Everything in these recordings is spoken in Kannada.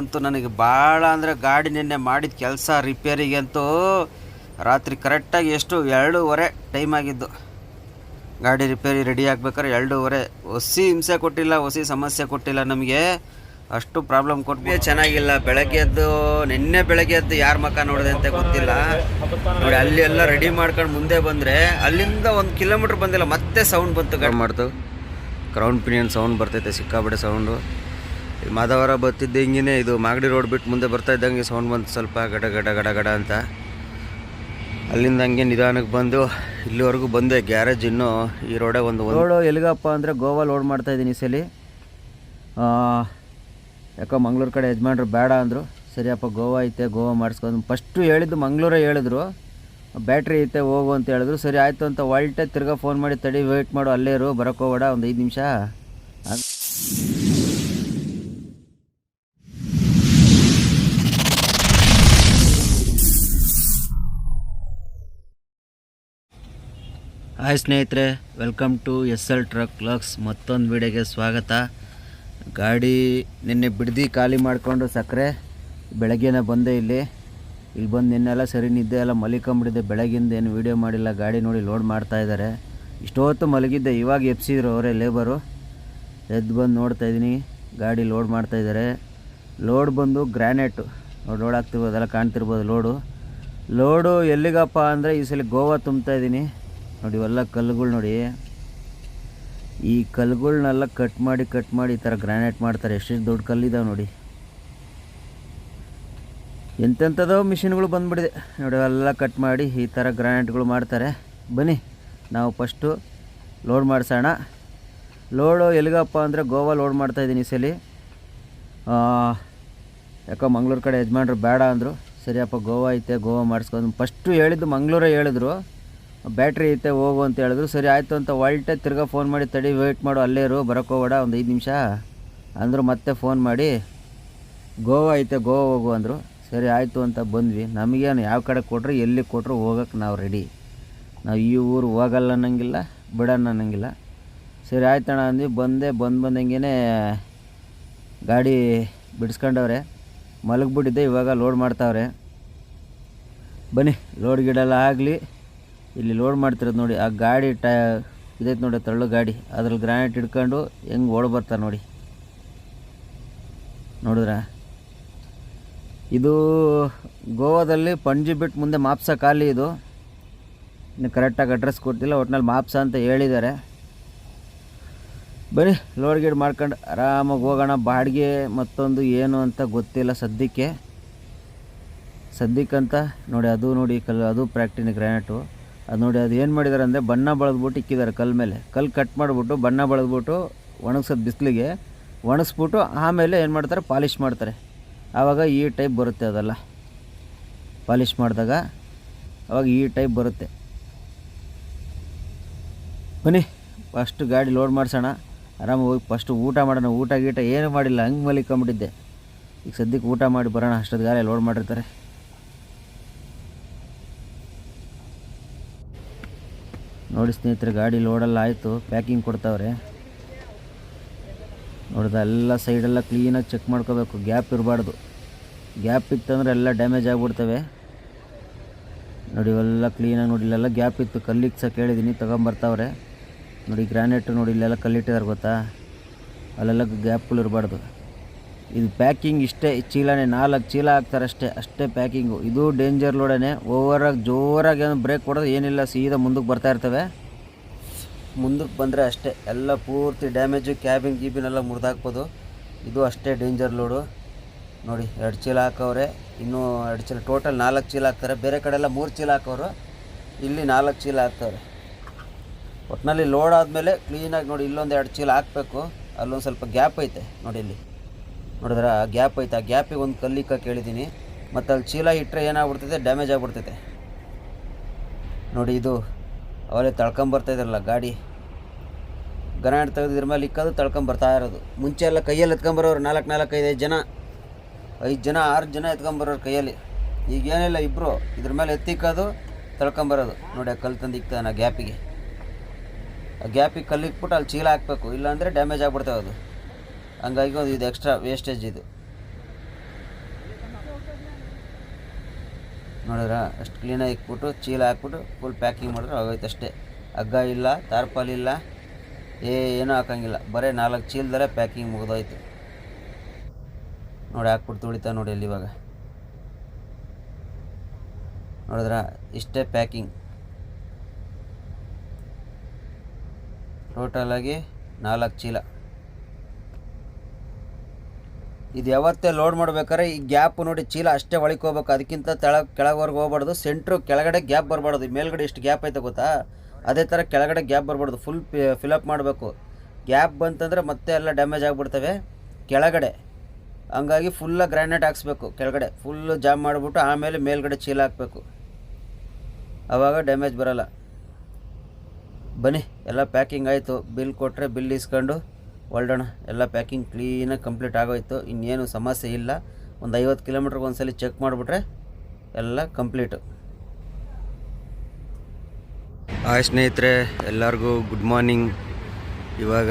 ಅಂತೂ ನನಗೆ ಭಾಳ ಅಂದರೆ ಗಾಡಿ ನಿನ್ನೆ ಮಾಡಿದ ಕೆಲಸ ರಿಪೇರಿಗೆ ಅಂತೂ ರಾತ್ರಿ ಕರೆಕ್ಟಾಗಿ ಎಷ್ಟು ಎರಡೂವರೆ ಟೈಮ್ ಆಗಿದ್ದು. ಗಾಡಿ ರಿಪೇರಿ ರೆಡಿ ಆಗ್ಬೇಕಾದ್ರೆ ಎರಡೂವರೆ. ಹೊಸಿ ಹಿಂಸೆ ಕೊಟ್ಟಿಲ್ಲ ಹೊಸಿ ಸಮಸ್ಯೆ ಕೊಟ್ಟಿಲ್ಲ ನಮಗೆ. ಅಷ್ಟು ಪ್ರಾಬ್ಲಮ್ ಕೊಟ್ಟೆ ಚೆನ್ನಾಗಿಲ್ಲ. ಬೆಳಗ್ಗೆ ಎದ್ದು ನಿನ್ನೆ ಬೆಳಗ್ಗೆ ಎದ್ದು ಯಾರ ಮಕ್ಕ ನೋಡಿದೆ ಅಂತ ಗೊತ್ತಿಲ್ಲ. ನೋಡಿ ಅಲ್ಲಿ ಎಲ್ಲ ರೆಡಿ ಮಾಡ್ಕೊಂಡು ಮುಂದೆ ಬಂದರೆ ಅಲ್ಲಿಂದ ಒಂದು ಕಿಲೋಮೀಟ್ರ್ ಬಂದಿಲ್ಲ ಮತ್ತೆ ಸೌಂಡ್ ಬಂತು ಗಾಡಿ. ಮಾಡ್ತು ಕ್ರೌನ್ ಪಿನಿಯನ್ ಸೌಂಡ್ ಬರ್ತೈತೆ ಸಿಕ್ಕಾಬಿಡೆ ಸೌಂಡು ಮಾದವರ ಬರ್ತಿದ್ದ ಹಿಂಗೆ ಇದು ಮಾಗಡಿ ರೋಡ್ ಬಿಟ್ಟು ಮುಂದೆ ಬರ್ತಾ ಇದ್ದಂಗೆ ಸೌಂಡ್ ಬಂತು ಸ್ವಲ್ಪ ಗಡ ಗಡ ಗಡ ಗಡ ಅಂತ. ಅಲ್ಲಿಂದ ಹಂಗೆ ನಿಧಾನಕ್ಕೆ ಬಂದು ಇಲ್ಲಿವರೆಗೂ ಬಂದೆ ಗ್ಯಾರೇಜ್ ಇನ್ನೂ ಈ ರೋಡೇ ಒಂದು ಓಡೋ ಎಲ್ಲಿಗಪ್ಪ ಅಂದರೆ ಗೋವಾ ಲೋಡ್ ಮಾಡ್ತಾ ಇದ್ದೀನಿ ಈ ಸಲ. ಯಾಕೋ ಮಂಗ್ಳೂರು ಕಡೆ ಯಜಮಾನ್ರು ಬೇಡ ಅಂದರು. ಸರಿಯಪ್ಪ, ಗೋವಾ ಐತೆ, ಗೋವಾ ಮಾಡಿಸ್ಕೊಂಡು ಫಸ್ಟು ಹೇಳಿದ್ದು ಮಂಗಳೂರೇ ಹೇಳಿದ್ರು. ಬ್ಯಾಟ್ರಿ ಐತೆ, ಹೋಗು ಅಂತ ಹೇಳಿದ್ರು. ಸರಿ, ಆಯಿತು ಅಂತ ಒಳ್ಟೆ ತಿರ್ಗಾ ಫೋನ್ ಮಾಡಿ ತಡಿ ವೆಯ್ಟ್ ಮಾಡು, ಅಲ್ಲೇ ಇರು ಬರೋಕೋಬೇಡ ಒಂದು ಐದು ನಿಮಿಷ. ಹಾಯ್ ಸ್ನೇಹಿತರೆ welcome to S L truck lux ಮತ್ತೊಂದು ವಿಡಿಯೋಗೆ ಸ್ವಾಗತ. ಗಾಡಿ ನಿನ್ನೆ ಬಿಡ್ದು ಖಾಲಿ ಮಾಡಿಕೊಂಡು ಸಕ್ಕರೆ. ಬೆಳಗ್ಗೆನೇ ಬಂದೆ ಇಲ್ಲಿ. ಇಲ್ಲಿ ಬಂದು ನಿನ್ನೆಲ್ಲ ಸರಿ ನಿದ್ದೆ ಎಲ್ಲ ಮಲಿಕೊಂಬಿಟ್ಟಿದ್ದೆ ಬೆಳಗಿಂದ ಏನು ವೀಡಿಯೋ ಮಾಡಿಲ್ಲ. ಗಾಡಿ ನೋಡಿ ಲೋಡ್ ಮಾಡ್ತಾ ಇದ್ದಾರೆ. ಇಷ್ಟೊತ್ತು ಮಲಗಿದ್ದೆ. ಇವಾಗ ಎಪ್ಸಿದ್ರು ಅವರೇ ಲೇಬರು ಎದ್ದು ಬಂದು ನೋಡ್ತಾ ಇದ್ದೀನಿ. ಗಾಡಿ ಲೋಡ್ ಮಾಡ್ತಾ ಇದ್ದಾರೆ. ಲೋಡ್ ಬಂದು ಗ್ರ್ಯಾನೇಟು ಲೋಡ್ ಆಗ್ತಿರ್ಬೋದು, ಎಲ್ಲ ಕಾಣ್ತಿರ್ಬೋದು ಲೋಡು ಲೋಡು ಎಲ್ಲಿಗಪ್ಪ ಅಂದರೆ ಈ ಸಲ ಗೋವಾ ತುಂಬ್ತಾ ಇದ್ದೀನಿ. ನೋಡಿ, ಇವೆಲ್ಲ ಕಲ್ಲುಗಳು ನೋಡಿ. ಈ ಕಲ್ಲುಗಳನ್ನೆಲ್ಲ ಕಟ್ ಮಾಡಿ ಕಟ್ ಮಾಡಿ ಈ ಥರ ಗ್ರಾನೈಟ್ ಮಾಡ್ತಾರೆ. ಎಷ್ಟೆಷ್ಟು ದೊಡ್ಡ ಕಲ್ಲಿದ್ದಾವೆ ನೋಡಿ. ಎಂತೆಂಥದೋ ಮಿಷಿನ್ಗಳು ಬಂದ್ಬಿಟ್ಟಿದೆ ನೋಡಿ ಎಲ್ಲ ಕಟ್ ಮಾಡಿ ಈ ಥರ ಗ್ರಾನೈಟ್ಗಳು ಮಾಡ್ತಾರೆ. ಬನ್ನಿ, ನಾವು ಫಸ್ಟು ಲೋಡ್ ಮಾಡಿಸೋಣ. ಲೋಡು ಎಲ್ಲಿಗಪ್ಪ ಅಂದರೆ ಗೋವಾ ಲೋಡ್ ಮಾಡ್ತಾಯಿದ್ದೀನಿ ಈ ಸಲ. ಯಾಕೋ ಮಂಗ್ಳೂರು ಕಡೆ ಯಜಮಾನ್ರು ಬೇಡ ಅಂದರು. ಸರಿಯಪ್ಪ, ಗೋವಾ ಐತೆ, ಗೋವಾ ಮಾಡಿಸ್ಕೊಂಡು ಫಸ್ಟು ಹೇಳಿದ್ದು ಮಂಗಳೂರೇ ಹೇಳಿದ್ರು. ಬ್ಯಾಟ್ರಿ ಐತೆ, ಹೋಗು ಅಂತ ಹೇಳಿದ್ರು. ಸರಿ, ಆಯಿತು ಅಂತ ಒಳ್ಟೆ ತಿರ್ಗಾ ಫೋನ್ ಮಾಡಿ ತಡಿ ವೆಯ್ಟ್ ಮಾಡು, ಅಲ್ಲೇ ಇರು ಬರೋಕೋಬೇಡ ಒಂದು ಐದು ನಿಮಿಷ. ಅಂದರು ಮತ್ತೆ ಫೋನ್ ಮಾಡಿ, ಗೋವಾ ಐತೆ, ಗೋವಾ ಹೋಗು ಅಂದರು. ಸರಿ, ಆಯಿತು ಅಂತ ಬಂದ್ವಿ. ನಮಗೇನು ಯಾವ ಕಡೆ ಕೊಟ್ಟರು ಎಲ್ಲಿ ಕೊಟ್ಟರು ಹೋಗಕ್ಕೆ ನಾವು ರೆಡಿ ನಾವು ಈ ಊರು ಹೋಗಲ್ಲ ಅನ್ನಂಗಿಲ್ಲ ಬಿಡೋಣ ಅನ್ನಂಗಿಲ್ಲ. ಸರಿ ಆಯ್ತಣ್ಣ ಅಂದ್ವಿ. ಬಂದೆ, ಬಂದು ಬಂದಂಗೆ ಗಾಡಿ ಬಿಡಿಸ್ಕೊಂಡವ್ರೆ. ಮಲಗಿಬಿಟ್ಟಿದ್ದೆ, ಇವಾಗ ಲೋಡ್ ಮಾಡ್ತಾವ್ರೆ. ಬನ್ನಿ ಲೋಡ್ ಗಿಡೆಲ್ಲ ಆಗಲಿ. ಇಲ್ಲಿ ಲೋಡ್ ಮಾಡ್ತಿರೋದು ನೋಡಿ, ಆ ಗಾಡಿ ಟೈ, ಇದೈತೆ ನೋಡಿ ತಳ್ಳು ಗಾಡಿ. ಅದ್ರಲ್ಲಿ ಗ್ರಾನೈಟ್ ಹಿಡ್ಕೊಂಡು ಹೆಂಗೆ ಓಡ್ ಬರ್ತಾರೆ ನೋಡಿ. ನೋಡಿದ್ರ? ಇದು ಗೋವಾದಲ್ಲಿ ಪಂಜಿ ಬಿಟ್ಟು ಮುಂದೆ ಮಾಪ್ಸ ಖಾಲಿ ಇದು. ಇನ್ನು ಕರೆಕ್ಟಾಗಿ ಅಡ್ರೆಸ್ ಕೊಡ್ತಿಲ್ಲ ಒಟ್ನಲ್ಲಿ ಮಾಪ್ಸ ಅಂತ ಹೇಳಿದ್ದಾರೆ. ಬರೀ ಲೋಡ್ ಗೀಡ್ ಮಾಡ್ಕೊಂಡು ಆರಾಮಾಗಿ ಹೋಗೋಣ. ಬಾಡಿಗೆ ಮತ್ತೊಂದು ಏನು ಅಂತ ಗೊತ್ತಿಲ್ಲ ಸದ್ಯಕ್ಕೆ. ಸದ್ಯಕ್ಕಂತ ನೋಡಿ, ಅದು ನೋಡಿ, ಕಲ್, ಅದು ಪ್ರಾಕ್ಟಿನ ಗ್ರಾನೈಟು ಅದು ನೋಡಿ ಅದು ಏನು ಮಾಡಿದ್ದಾರೆ ಅಂದರೆ ಬಣ್ಣ ಬಳದ್ಬಿಟ್ಟು ಇಕ್ಕಿದ್ದಾರೆ ಕಲ್ಲು ಮೇಲೆ. ಕಲ್ಲು ಕಟ್ ಮಾಡಿಬಿಟ್ಟು ಬಣ್ಣ ಬಳದ್ಬಿಟ್ಟು ಒಣಗ್ಸೋದು ಬಿಸಿಲಿಗೆ ಒಣಗಿಸ್ಬಿಟ್ಟು ಆಮೇಲೆ ಏನು ಮಾಡ್ತಾರೆ? ಪಾಲಿಷ್ ಮಾಡ್ತಾರೆ. ಆವಾಗ ಈ ಟೈಪ್ ಬರುತ್ತೆ ಅದೆಲ್ಲ. ಪಾಲಿಷ್ ಮಾಡಿದಾಗ ಆವಾಗ ಈ ಟೈಪ್ ಬರುತ್ತೆ. ಬನ್ನಿ, ಫಸ್ಟ್ ಗಾಡಿ ಲೋಡ್ ಮಾಡಿಸೋಣ. ಆರಾಮಾಗಿ ಹೋಗಿ ಫಸ್ಟು ಊಟ ಮಾಡೋಣ. ಊಟ ಗೀಟ ಏನು ಮಾಡಿಲ್ಲ. ಹಂಗೆ ಮಲಿಕೊಂಬಿಟ್ಟಿದ್ದೆ ಈಗ ಸದ್ಯಕ್ಕೆ ಊಟ ಮಾಡಿ ಬರೋಣ. ಅಷ್ಟೊತ್ತು ಗಾಡಿ ಲೋಡ್ ಮಾಡಿರ್ತಾರೆ. ನೋಡಿ ಸ್ನೇಹಿತರೆ, ಗಾಡಿ ಲೋಡೆಲ್ಲ ಆಯಿತು ಪ್ಯಾಕಿಂಗ್ ಕೊಡ್ತಾವ್ರೆ. ನೋಡಿದ ಎಲ್ಲ ಸೈಡೆಲ್ಲ ಕ್ಲೀನಾಗಿ ಚೆಕ್ ಮಾಡ್ಕೋಬೇಕು ಗ್ಯಾಪ್ ಇರಬಾರ್ದು. ಗ್ಯಾಪ್ ಇತ್ತಂದ್ರೆ ಎಲ್ಲ ಡ್ಯಾಮೇಜ್ ಆಗಿಬಿಡ್ತವೆ. ನೋಡಿ ಇವೆಲ್ಲ ಕ್ಲೀನಾಗಿ ನೋಡಿ, ಇಲ್ಲೆಲ್ಲ ಗ್ಯಾಪ್ ಇತ್ತು ಕಲ್ಲಿಗೆ ಸಹ ಕೇಳಿದ್ದೀನಿ ತೊಗೊಂಬರ್ತಾವ್ರೆ. ನೋಡಿ ಗ್ರಾನೈಟ್ ನೋಡಿ ಇಲ್ಲೆಲ್ಲ ಕಲ್ಲಿಟ್ಟಿದ್ದಾರೆ ಗೊತ್ತಾ? ಅಲ್ಲೆಲ್ಲ ಗ್ಯಾಪ್ಗಳು ಇರಬಾರ್ದು. ಇದು ಪ್ಯಾಕಿಂಗ್ ಇಷ್ಟೇ, ಚೀಲನೇ ನಾಲ್ಕು ಚೀಲ ಹಾಕ್ತಾರೆ ಅಷ್ಟೇ ಅಷ್ಟೇ ಪ್ಯಾಕಿಂಗು. ಇದು ಡೇಂಜರ್ ಲೋಡೇ ಓವರಾಗಿ ಜೋರಾಗಿ ಏನು ಬ್ರೇಕ್ ಕೊಡೋದು ಏನಿಲ್ಲ, ಸೀದಾ ಮುಂದಕ್ಕೆ ಬರ್ತಾ ಇರ್ತವೆ. ಮುಂದಕ್ಕೆ ಬಂದರೆ ಅಷ್ಟೇ, ಎಲ್ಲ ಪೂರ್ತಿ ಡ್ಯಾಮೇಜು ಕ್ಯಾಬಿನ್ ಗೀಬಿನ್ ಎಲ್ಲ ಮುರಿದಾಕ್ಬೋದು. ಇದು ಅಷ್ಟೇ ಡೇಂಜರ್ ಲೋಡು. ನೋಡಿ, ಎರಡು ಚೀಲ ಹಾಕೋರೆ ಇನ್ನೂ ಎರಡು ಚೀಲ ಟೋಟಲ್ ನಾಲ್ಕು ಚೀಲ ಹಾಕ್ತಾರೆ. ಬೇರೆ ಕಡೆ ಎಲ್ಲ ಮೂರು ಚೀಲ ಹಾಕೋರು ಇಲ್ಲಿ ನಾಲ್ಕು ಚೀಲ ಹಾಕ್ತಾರೆ. ಒಟ್ಟಿನಲ್ಲಿ ಲೋಡ್ ಆದಮೇಲೆ ಕ್ಲೀನಾಗಿ ನೋಡಿ, ಇಲ್ಲೊಂದು ಎರಡು ಚೀಲ ಹಾಕಬೇಕು. ಅಲ್ಲೊಂದು ಸ್ವಲ್ಪ ಗ್ಯಾಪ್ ಐತೆ, ನೋಡಿ ಇಲ್ಲಿ. ನೋಡಿದ್ರೆ ಆ ಗ್ಯಾಪ್ ಐತೆ. ಆ ಗ್ಯಾಪಿಗೆ ಒಂದು ಕಲ್ಲಿಕ್ಕ ಕೇಳಿದ್ದೀನಿ. ಮತ್ತು ಅಲ್ಲಿ ಚೀಲ ಇಟ್ಟರೆ ಏನಾಗ್ಬಿಡ್ತೈತೆ? ಡ್ಯಾಮೇಜ್ ಆಗಿಬಿಡ್ತೈತೆ. ನೋಡಿ ಇದು. ಅವರೇ ತಳ್ಕೊಂಬರ್ತಾಯಿದ್ರಲ್ಲ ಗಾಡಿ. ಗನಾಡ್ ತೆಗೆದಿದ್ರ ಮೇಲೆ ಇಕ್ಕೋದು ತಳ್ಕೊಂಬರ್ತಾ ಇರೋದು. ಮುಂಚೆ ಎಲ್ಲ ಕೈಯಲ್ಲಿ ಎತ್ಕೊಂಬರೋರು ನಾಲ್ಕು ನಾಲ್ಕು ಐದು ಜನ. ಐದು ಜನ, ಆರು ಜನ ಎತ್ಕೊಂಬರೋರು ಕೈಯಲ್ಲಿ. ಈಗ ಏನಿಲ್ಲ ಇಬ್ಬರು ಇದ್ರ ಮೇಲೆ ಎತ್ತಿಕ್ಕೋದು ತಳ್ಕೊಂಬರೋದು ನೋಡಿ ಆ ಕಲ್ಲು ತಂದು ಇಕ್ತಾನೆ ಆ ಗ್ಯಾಪಿಗೆ. ಆ ಗ್ಯಾಪಿಗೆ ಕಲ್ಲಿಕ್ಬಿಟ್ಟು ಅಲ್ಲಿ ಚೀಲ ಹಾಕಬೇಕು. ಇಲ್ಲಾಂದರೆ ಡ್ಯಾಮೇಜ್ ಆಗಿಬಿಡ್ತಾವೆ ಅದು ಹಂಗಾಗಿ ಒಂದು ಇದು ಎಕ್ಸ್ಟ್ರಾ ವೇಸ್ಟೇಜ್ ಇದು. ನೋಡಿದ್ರ? ಅಷ್ಟು ಕ್ಲೀನಾಗಿ ಇಕ್ಬಿಟ್ಟು, ಚೀಲ ಹಾಕ್ಬಿಟ್ಟು ಫುಲ್ ಪ್ಯಾಕಿಂಗ್ ಮಾಡಿದ್ರೆ ಆಗೋಯ್ತು ಅಷ್ಟೇ. ಹಗ್ಗ ಇಲ್ಲ, ತಾರ್ಪಾಲ್ ಇಲ್ಲ, ಏ, ಏನೂ ಹಾಕೋಂಗಿಲ್ಲ. ಬರೀ ನಾಲ್ಕು ಚೀಲದಲ್ಲೇ ಪ್ಯಾಕಿಂಗ್ ಮುಗಿದೋಯ್ತು. ನೋಡಿ ಹಾಕ್ಬಿಟ್ಟು ತುಳಿತಾ ನೋಡಿ ಅಲ್ಲಿ ಇವಾಗ. ನೋಡಿದ್ರ? ಇಷ್ಟೇ ಪ್ಯಾಕಿಂಗ್ ಟೋಟಲಾಗಿ ನಾಲ್ಕು ಚೀಲ. ಇದು ಯಾವತ್ತೇ ಲೋಡ್ ಮಾಡ್ಬೇಕಾದ್ರೆ ಈ ಗ್ಯಾಪ್ ನೋಡಿ ಚೀಲ ಅಷ್ಟೇ ಒಳಗೆ ಹೋಗ್ಬೇಕು. ಅದಕ್ಕಿಂತ ತೆಳ ಕೆಳಗವರೆಗೆ ಹೋಗ್ಬಾರ್ದು. ಸೆಂಟ್ರು ಕೆಳಗಡೆ ಗ್ಯಾಪ್ ಬರಬಾರ್ದು. ಮೇಲ್ಗಡೆ ಎಷ್ಟು ಗ್ಯಾಪ್ ಐತೆ ಗೊತ್ತಾ? ಅದೇ ಥರ ಕೆಳಗಡೆ ಗ್ಯಾಪ್ ಬರಬಾರ್ದು. ಫುಲ್ ಫಿಲಪ್ ಮಾಡಬೇಕು. ಗ್ಯಾಪ್ ಬಂತಂದರೆ ಮತ್ತೆ ಎಲ್ಲ ಡ್ಯಾಮೇಜ್ ಆಗಿಬಿಡ್ತವೆ. ಕೆಳಗಡೆ. ಹಂಗಾಗಿ ಫುಲ್ಲ ಗ್ರ್ಯಾನೇಟ್ ಹಾಕ್ಸ್ಬೇಕು. ಕೆಳಗಡೆ. ಫುಲ್ಲು ಜಾಮ್ ಮಾಡಿಬಿಟ್ಟು ಆಮೇಲೆ ಮೇಲ್ಗಡೆ ಚೀಲ ಹಾಕಬೇಕು. ಆವಾಗ ಡ್ಯಾಮೇಜ್ ಬರೋಲ್ಲ. ಬನ್ನಿ. ಎಲ್ಲ ಪ್ಯಾಕಿಂಗ್ ಆಯಿತು. ಬಿಲ್ ಕೊಟ್ಟರೆ ಬಿಲ್ ಇಸ್ಕೊಂಡು. ಹೊಲ್ಡೋಣ ಎಲ್ಲ ಪ್ಯಾಕಿಂಗ್ ಕ್ಲೀನಾಗಿ ಕಂಪ್ಲೀಟ್ ಆಗೋಯ್ತು. ಇನ್ನೇನು ಸಮಸ್ಯೆ ಇಲ್ಲ. ಒಂದು ಐವತ್ತು ಕಿಲೋಮೀಟ್ರಿಗೆ ಒಂದ್ಸಲಿ ಚೆಕ್ ಮಾಡಿಬಿಟ್ರೆ ಎಲ್ಲ ಕಂಪ್ಲೀಟು ಆ ಸ್ನೇಹಿತರೆ, ಎಲ್ಲರಿಗೂ ಗುಡ್ ಮಾರ್ನಿಂಗ್ ಇವಾಗ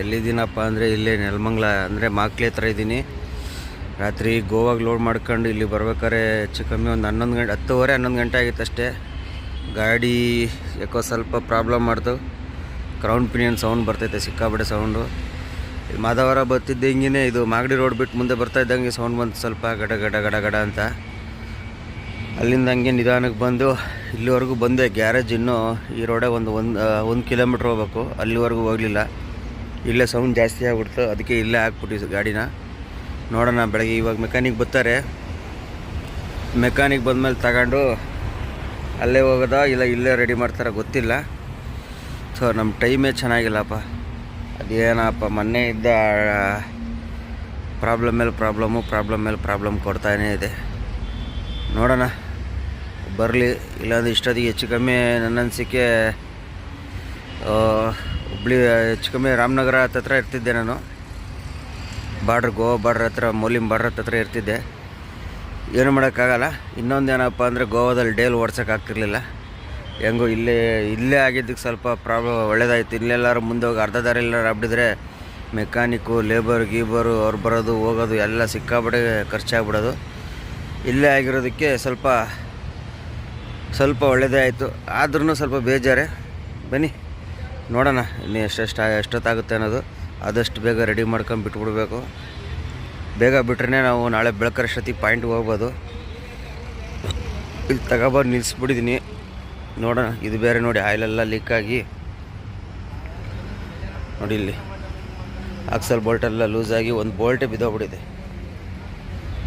ಎಲ್ಲಿದ್ದೀನಪ್ಪ ಅಂದರೆ ಇಲ್ಲೇ ನೆಲಮಂಗ್ಲ ಅಂದರೆ ಮಾಕ್ಲಿ ಹತ್ರ ಇದ್ದೀನಿ. ರಾತ್ರಿ ಗೋವಾಗ ಲೋಡ್ ಮಾಡ್ಕೊಂಡು ಇಲ್ಲಿ ಬರ್ಬೇಕಾದ್ರೆ ಹೆಚ್ಚು ಕಮ್ಮಿ ಒಂದು ಹನ್ನೊಂದು ಗಂಟೆ, ಹತ್ತುವರೆ, ಹನ್ನೊಂದು ಗಂಟೆ ಆಗಿತ್ತು ಅಷ್ಟೇ. ಗಾಡಿ ಯಾಕೋ ಸ್ವಲ್ಪ ಪ್ರಾಬ್ಲಮ್ ಮಾಡ್ತು ಕ್ರೌಂಡ್ ಪಿನಿಯನ್ ಸೌಂಡ್ ಬರ್ತೈತೆ ಸಿಕ್ಕಾಬಿಡೆ ಸೌಂಡು ಮಾದವರ ಬರ್ತಿದ್ದೆ ಹಿಂಗೇ ಇದು ಮಾಗಡಿ ರೋಡ್ ಬಿಟ್ಟು ಮುಂದೆ ಬರ್ತಾ ಇದ್ದಂಗೆ ಸೌಂಡ್ ಬಂತು ಸ್ವಲ್ಪ ಗಡ ಗಡ ಗಡ ಗಡ ಅಂತ. ಅಲ್ಲಿಂದ ಹಂಗೆ ನಿಧಾನಕ್ಕೆ ಬಂದು ಇಲ್ಲಿವರೆಗೂ ಬಂದೆ. ಗ್ಯಾರೇಜ್ ಇನ್ನೂ ಈ ರೋಡೇ ಒಂದು ಒಂದು ಒಂದು ಕಿಲೋಮೀಟ್ರ್ ಹೋಗ್ಬೇಕು. ಅಲ್ಲಿವರೆಗೂ ಹೋಗಲಿಲ್ಲ. ಇಲ್ಲೇ ಸೌಂಡ್ ಜಾಸ್ತಿ ಆಗ್ಬಿಡ್ತು. ಅದಕ್ಕೆ ಇಲ್ಲೇ ಹಾಕ್ಬಿಟ್ಟಿದ್ದು ಗಾಡಿನ. ನೋಡೋಣ, ಬೆಳಗ್ಗೆ ಇವಾಗ ಮೆಕ್ಯಾನಿಕ್ ಬರ್ತಾರೆ. ಮೆಕ್ಯಾನಿಕ್ ಬಂದಮೇಲೆ ತಗೊಂಡು ಅಲ್ಲೇ ಹೋಗೋದಾ ಇಲ್ಲ ಇಲ್ಲೇ ರೆಡಿ ಮಾಡ್ತಾರ ಗೊತ್ತಿಲ್ಲ. ಸೊ ನಮ್ಮ ಟೈಮೇ ಚೆನ್ನಾಗಿಲ್ಲಪ್ಪ. ಅದೇನಪ್ಪ, ಮೊನ್ನೆ ಇದ್ದ ಪ್ರಾಬ್ಲಮ್ ಮೇಲೆ ಪ್ರಾಬ್ಲಮ್ಮು ಪ್ರಾಬ್ಲಮ್ ಮೇಲೆ ಪ್ರಾಬ್ಲಮ್ ಕೊಡ್ತಾನೇ ಇದೆ. ನೋಡೋಣ. ಬರಲಿ, ಇಲ್ಲಾಂದ್ರೆ ಇಷ್ಟೊತ್ತಿಗೆ ಹೆಚ್ಚು ಕಮ್ಮಿ ನನ್ನ ಅನಿಸಿಕೆ ಹುಬ್ಳಿ, ಹೆಚ್ಚು ಕಮ್ಮಿ ರಾಮನಗರ ಹತ್ತತ್ರ ಇರ್ತಿದ್ದೆ ನಾನು. ಬಾರ್ಡ್ರ್ ಗೋವಾ ಬಾರ್ಡ್ರ್ ಹತ್ರ ಮೌಲಿಂ ಬಾರ್ಡ್ರ್ ಹತ್ರ ಇರ್ತಿದ್ದೆ. ಏನು ಮಾಡೋಕ್ಕಾಗಲ್ಲ. ಇನ್ನೊಂದು ಏನಪ್ಪ ಅಂದರೆ ಗೋವಾದಲ್ಲಿ ಡೇಲ್ ಓಡ್ಸೋಕ್ಕಾಗ್ತಿರ್ಲಿಲ್ಲ. ಹೆಂಗೋ ಇಲ್ಲೇ ಇಲ್ಲೇ ಆಗಿದ್ದಕ್ಕೆ ಸ್ವಲ್ಪ ಪ್ರಾಬ್ಲಮ್, ಒಳ್ಳೇದಾಯ್ತು. ಇಲ್ಲೆಲ್ಲರೂ ಮುಂದೆ ಹೋಗಿ ಅರ್ಧ ದಾರಿ ಎಲ್ಲರೂ ಹಬ್ಬಿದ್ರೆ ಮೆಕ್ಯಾನಿಕ್ಕು, ಲೇಬರ್, ಗೀಬರು, ಅವ್ರು ಬರೋದು, ಹೋಗೋದು ಎಲ್ಲ ಸಿಕ್ಕಾಪಟ್ಟೆ ಖರ್ಚಾಗ್ಬಿಡೋದು. ಇಲ್ಲೇ ಆಗಿರೋದಕ್ಕೆ ಸ್ವಲ್ಪ ಸ್ವಲ್ಪ ಒಳ್ಳೆಯದೇ ಆಯಿತು. ಆದ್ರೂ ಸ್ವಲ್ಪ ಬೇಜಾರೆ. ಬನ್ನಿ, ನೋಡೋಣ ಇನ್ನು ಎಷ್ಟೆಷ್ಟು, ಎಷ್ಟೊತ್ತಾಗುತ್ತೆ ಅನ್ನೋದು. ಆದಷ್ಟು ಬೇಗ ರೆಡಿ ಮಾಡ್ಕೊಂಡು ಬಿಟ್ಬಿಡ್ಬೇಕು. ಬೇಗ ಬಿಟ್ರೆ ನಾವು ನಾಳೆ ಬೆಳಕರಷ್ಟೊತ್ತಿಗೆ ಪಾಯಿಂಟ್ಗೆ ಹೋಗ್ಬೋದು. ಇಲ್ಲಿ ತಗೊಬಂದು ನಿಲ್ಲಿಸ್ಬಿಟ್ಟಿದ್ದೀನಿ ನೋಡೋಣ. ಇದು ಬೇರೆ ನೋಡಿ, ಆಯಿಲೆಲ್ಲ ಲೀಕ್ ಆಗಿ. ನೋಡಿ ಇಲ್ಲಿ. ಆಕ್ಸಲ್ ಬೋಲ್ಟೆಲ್ಲ ಲೂಸ್ ಆಗಿ ಒಂದು ಬೋಲ್ಟೇ ಬಿದ್ದೋಗ್ಬಿಟ್ಟಿದೆ.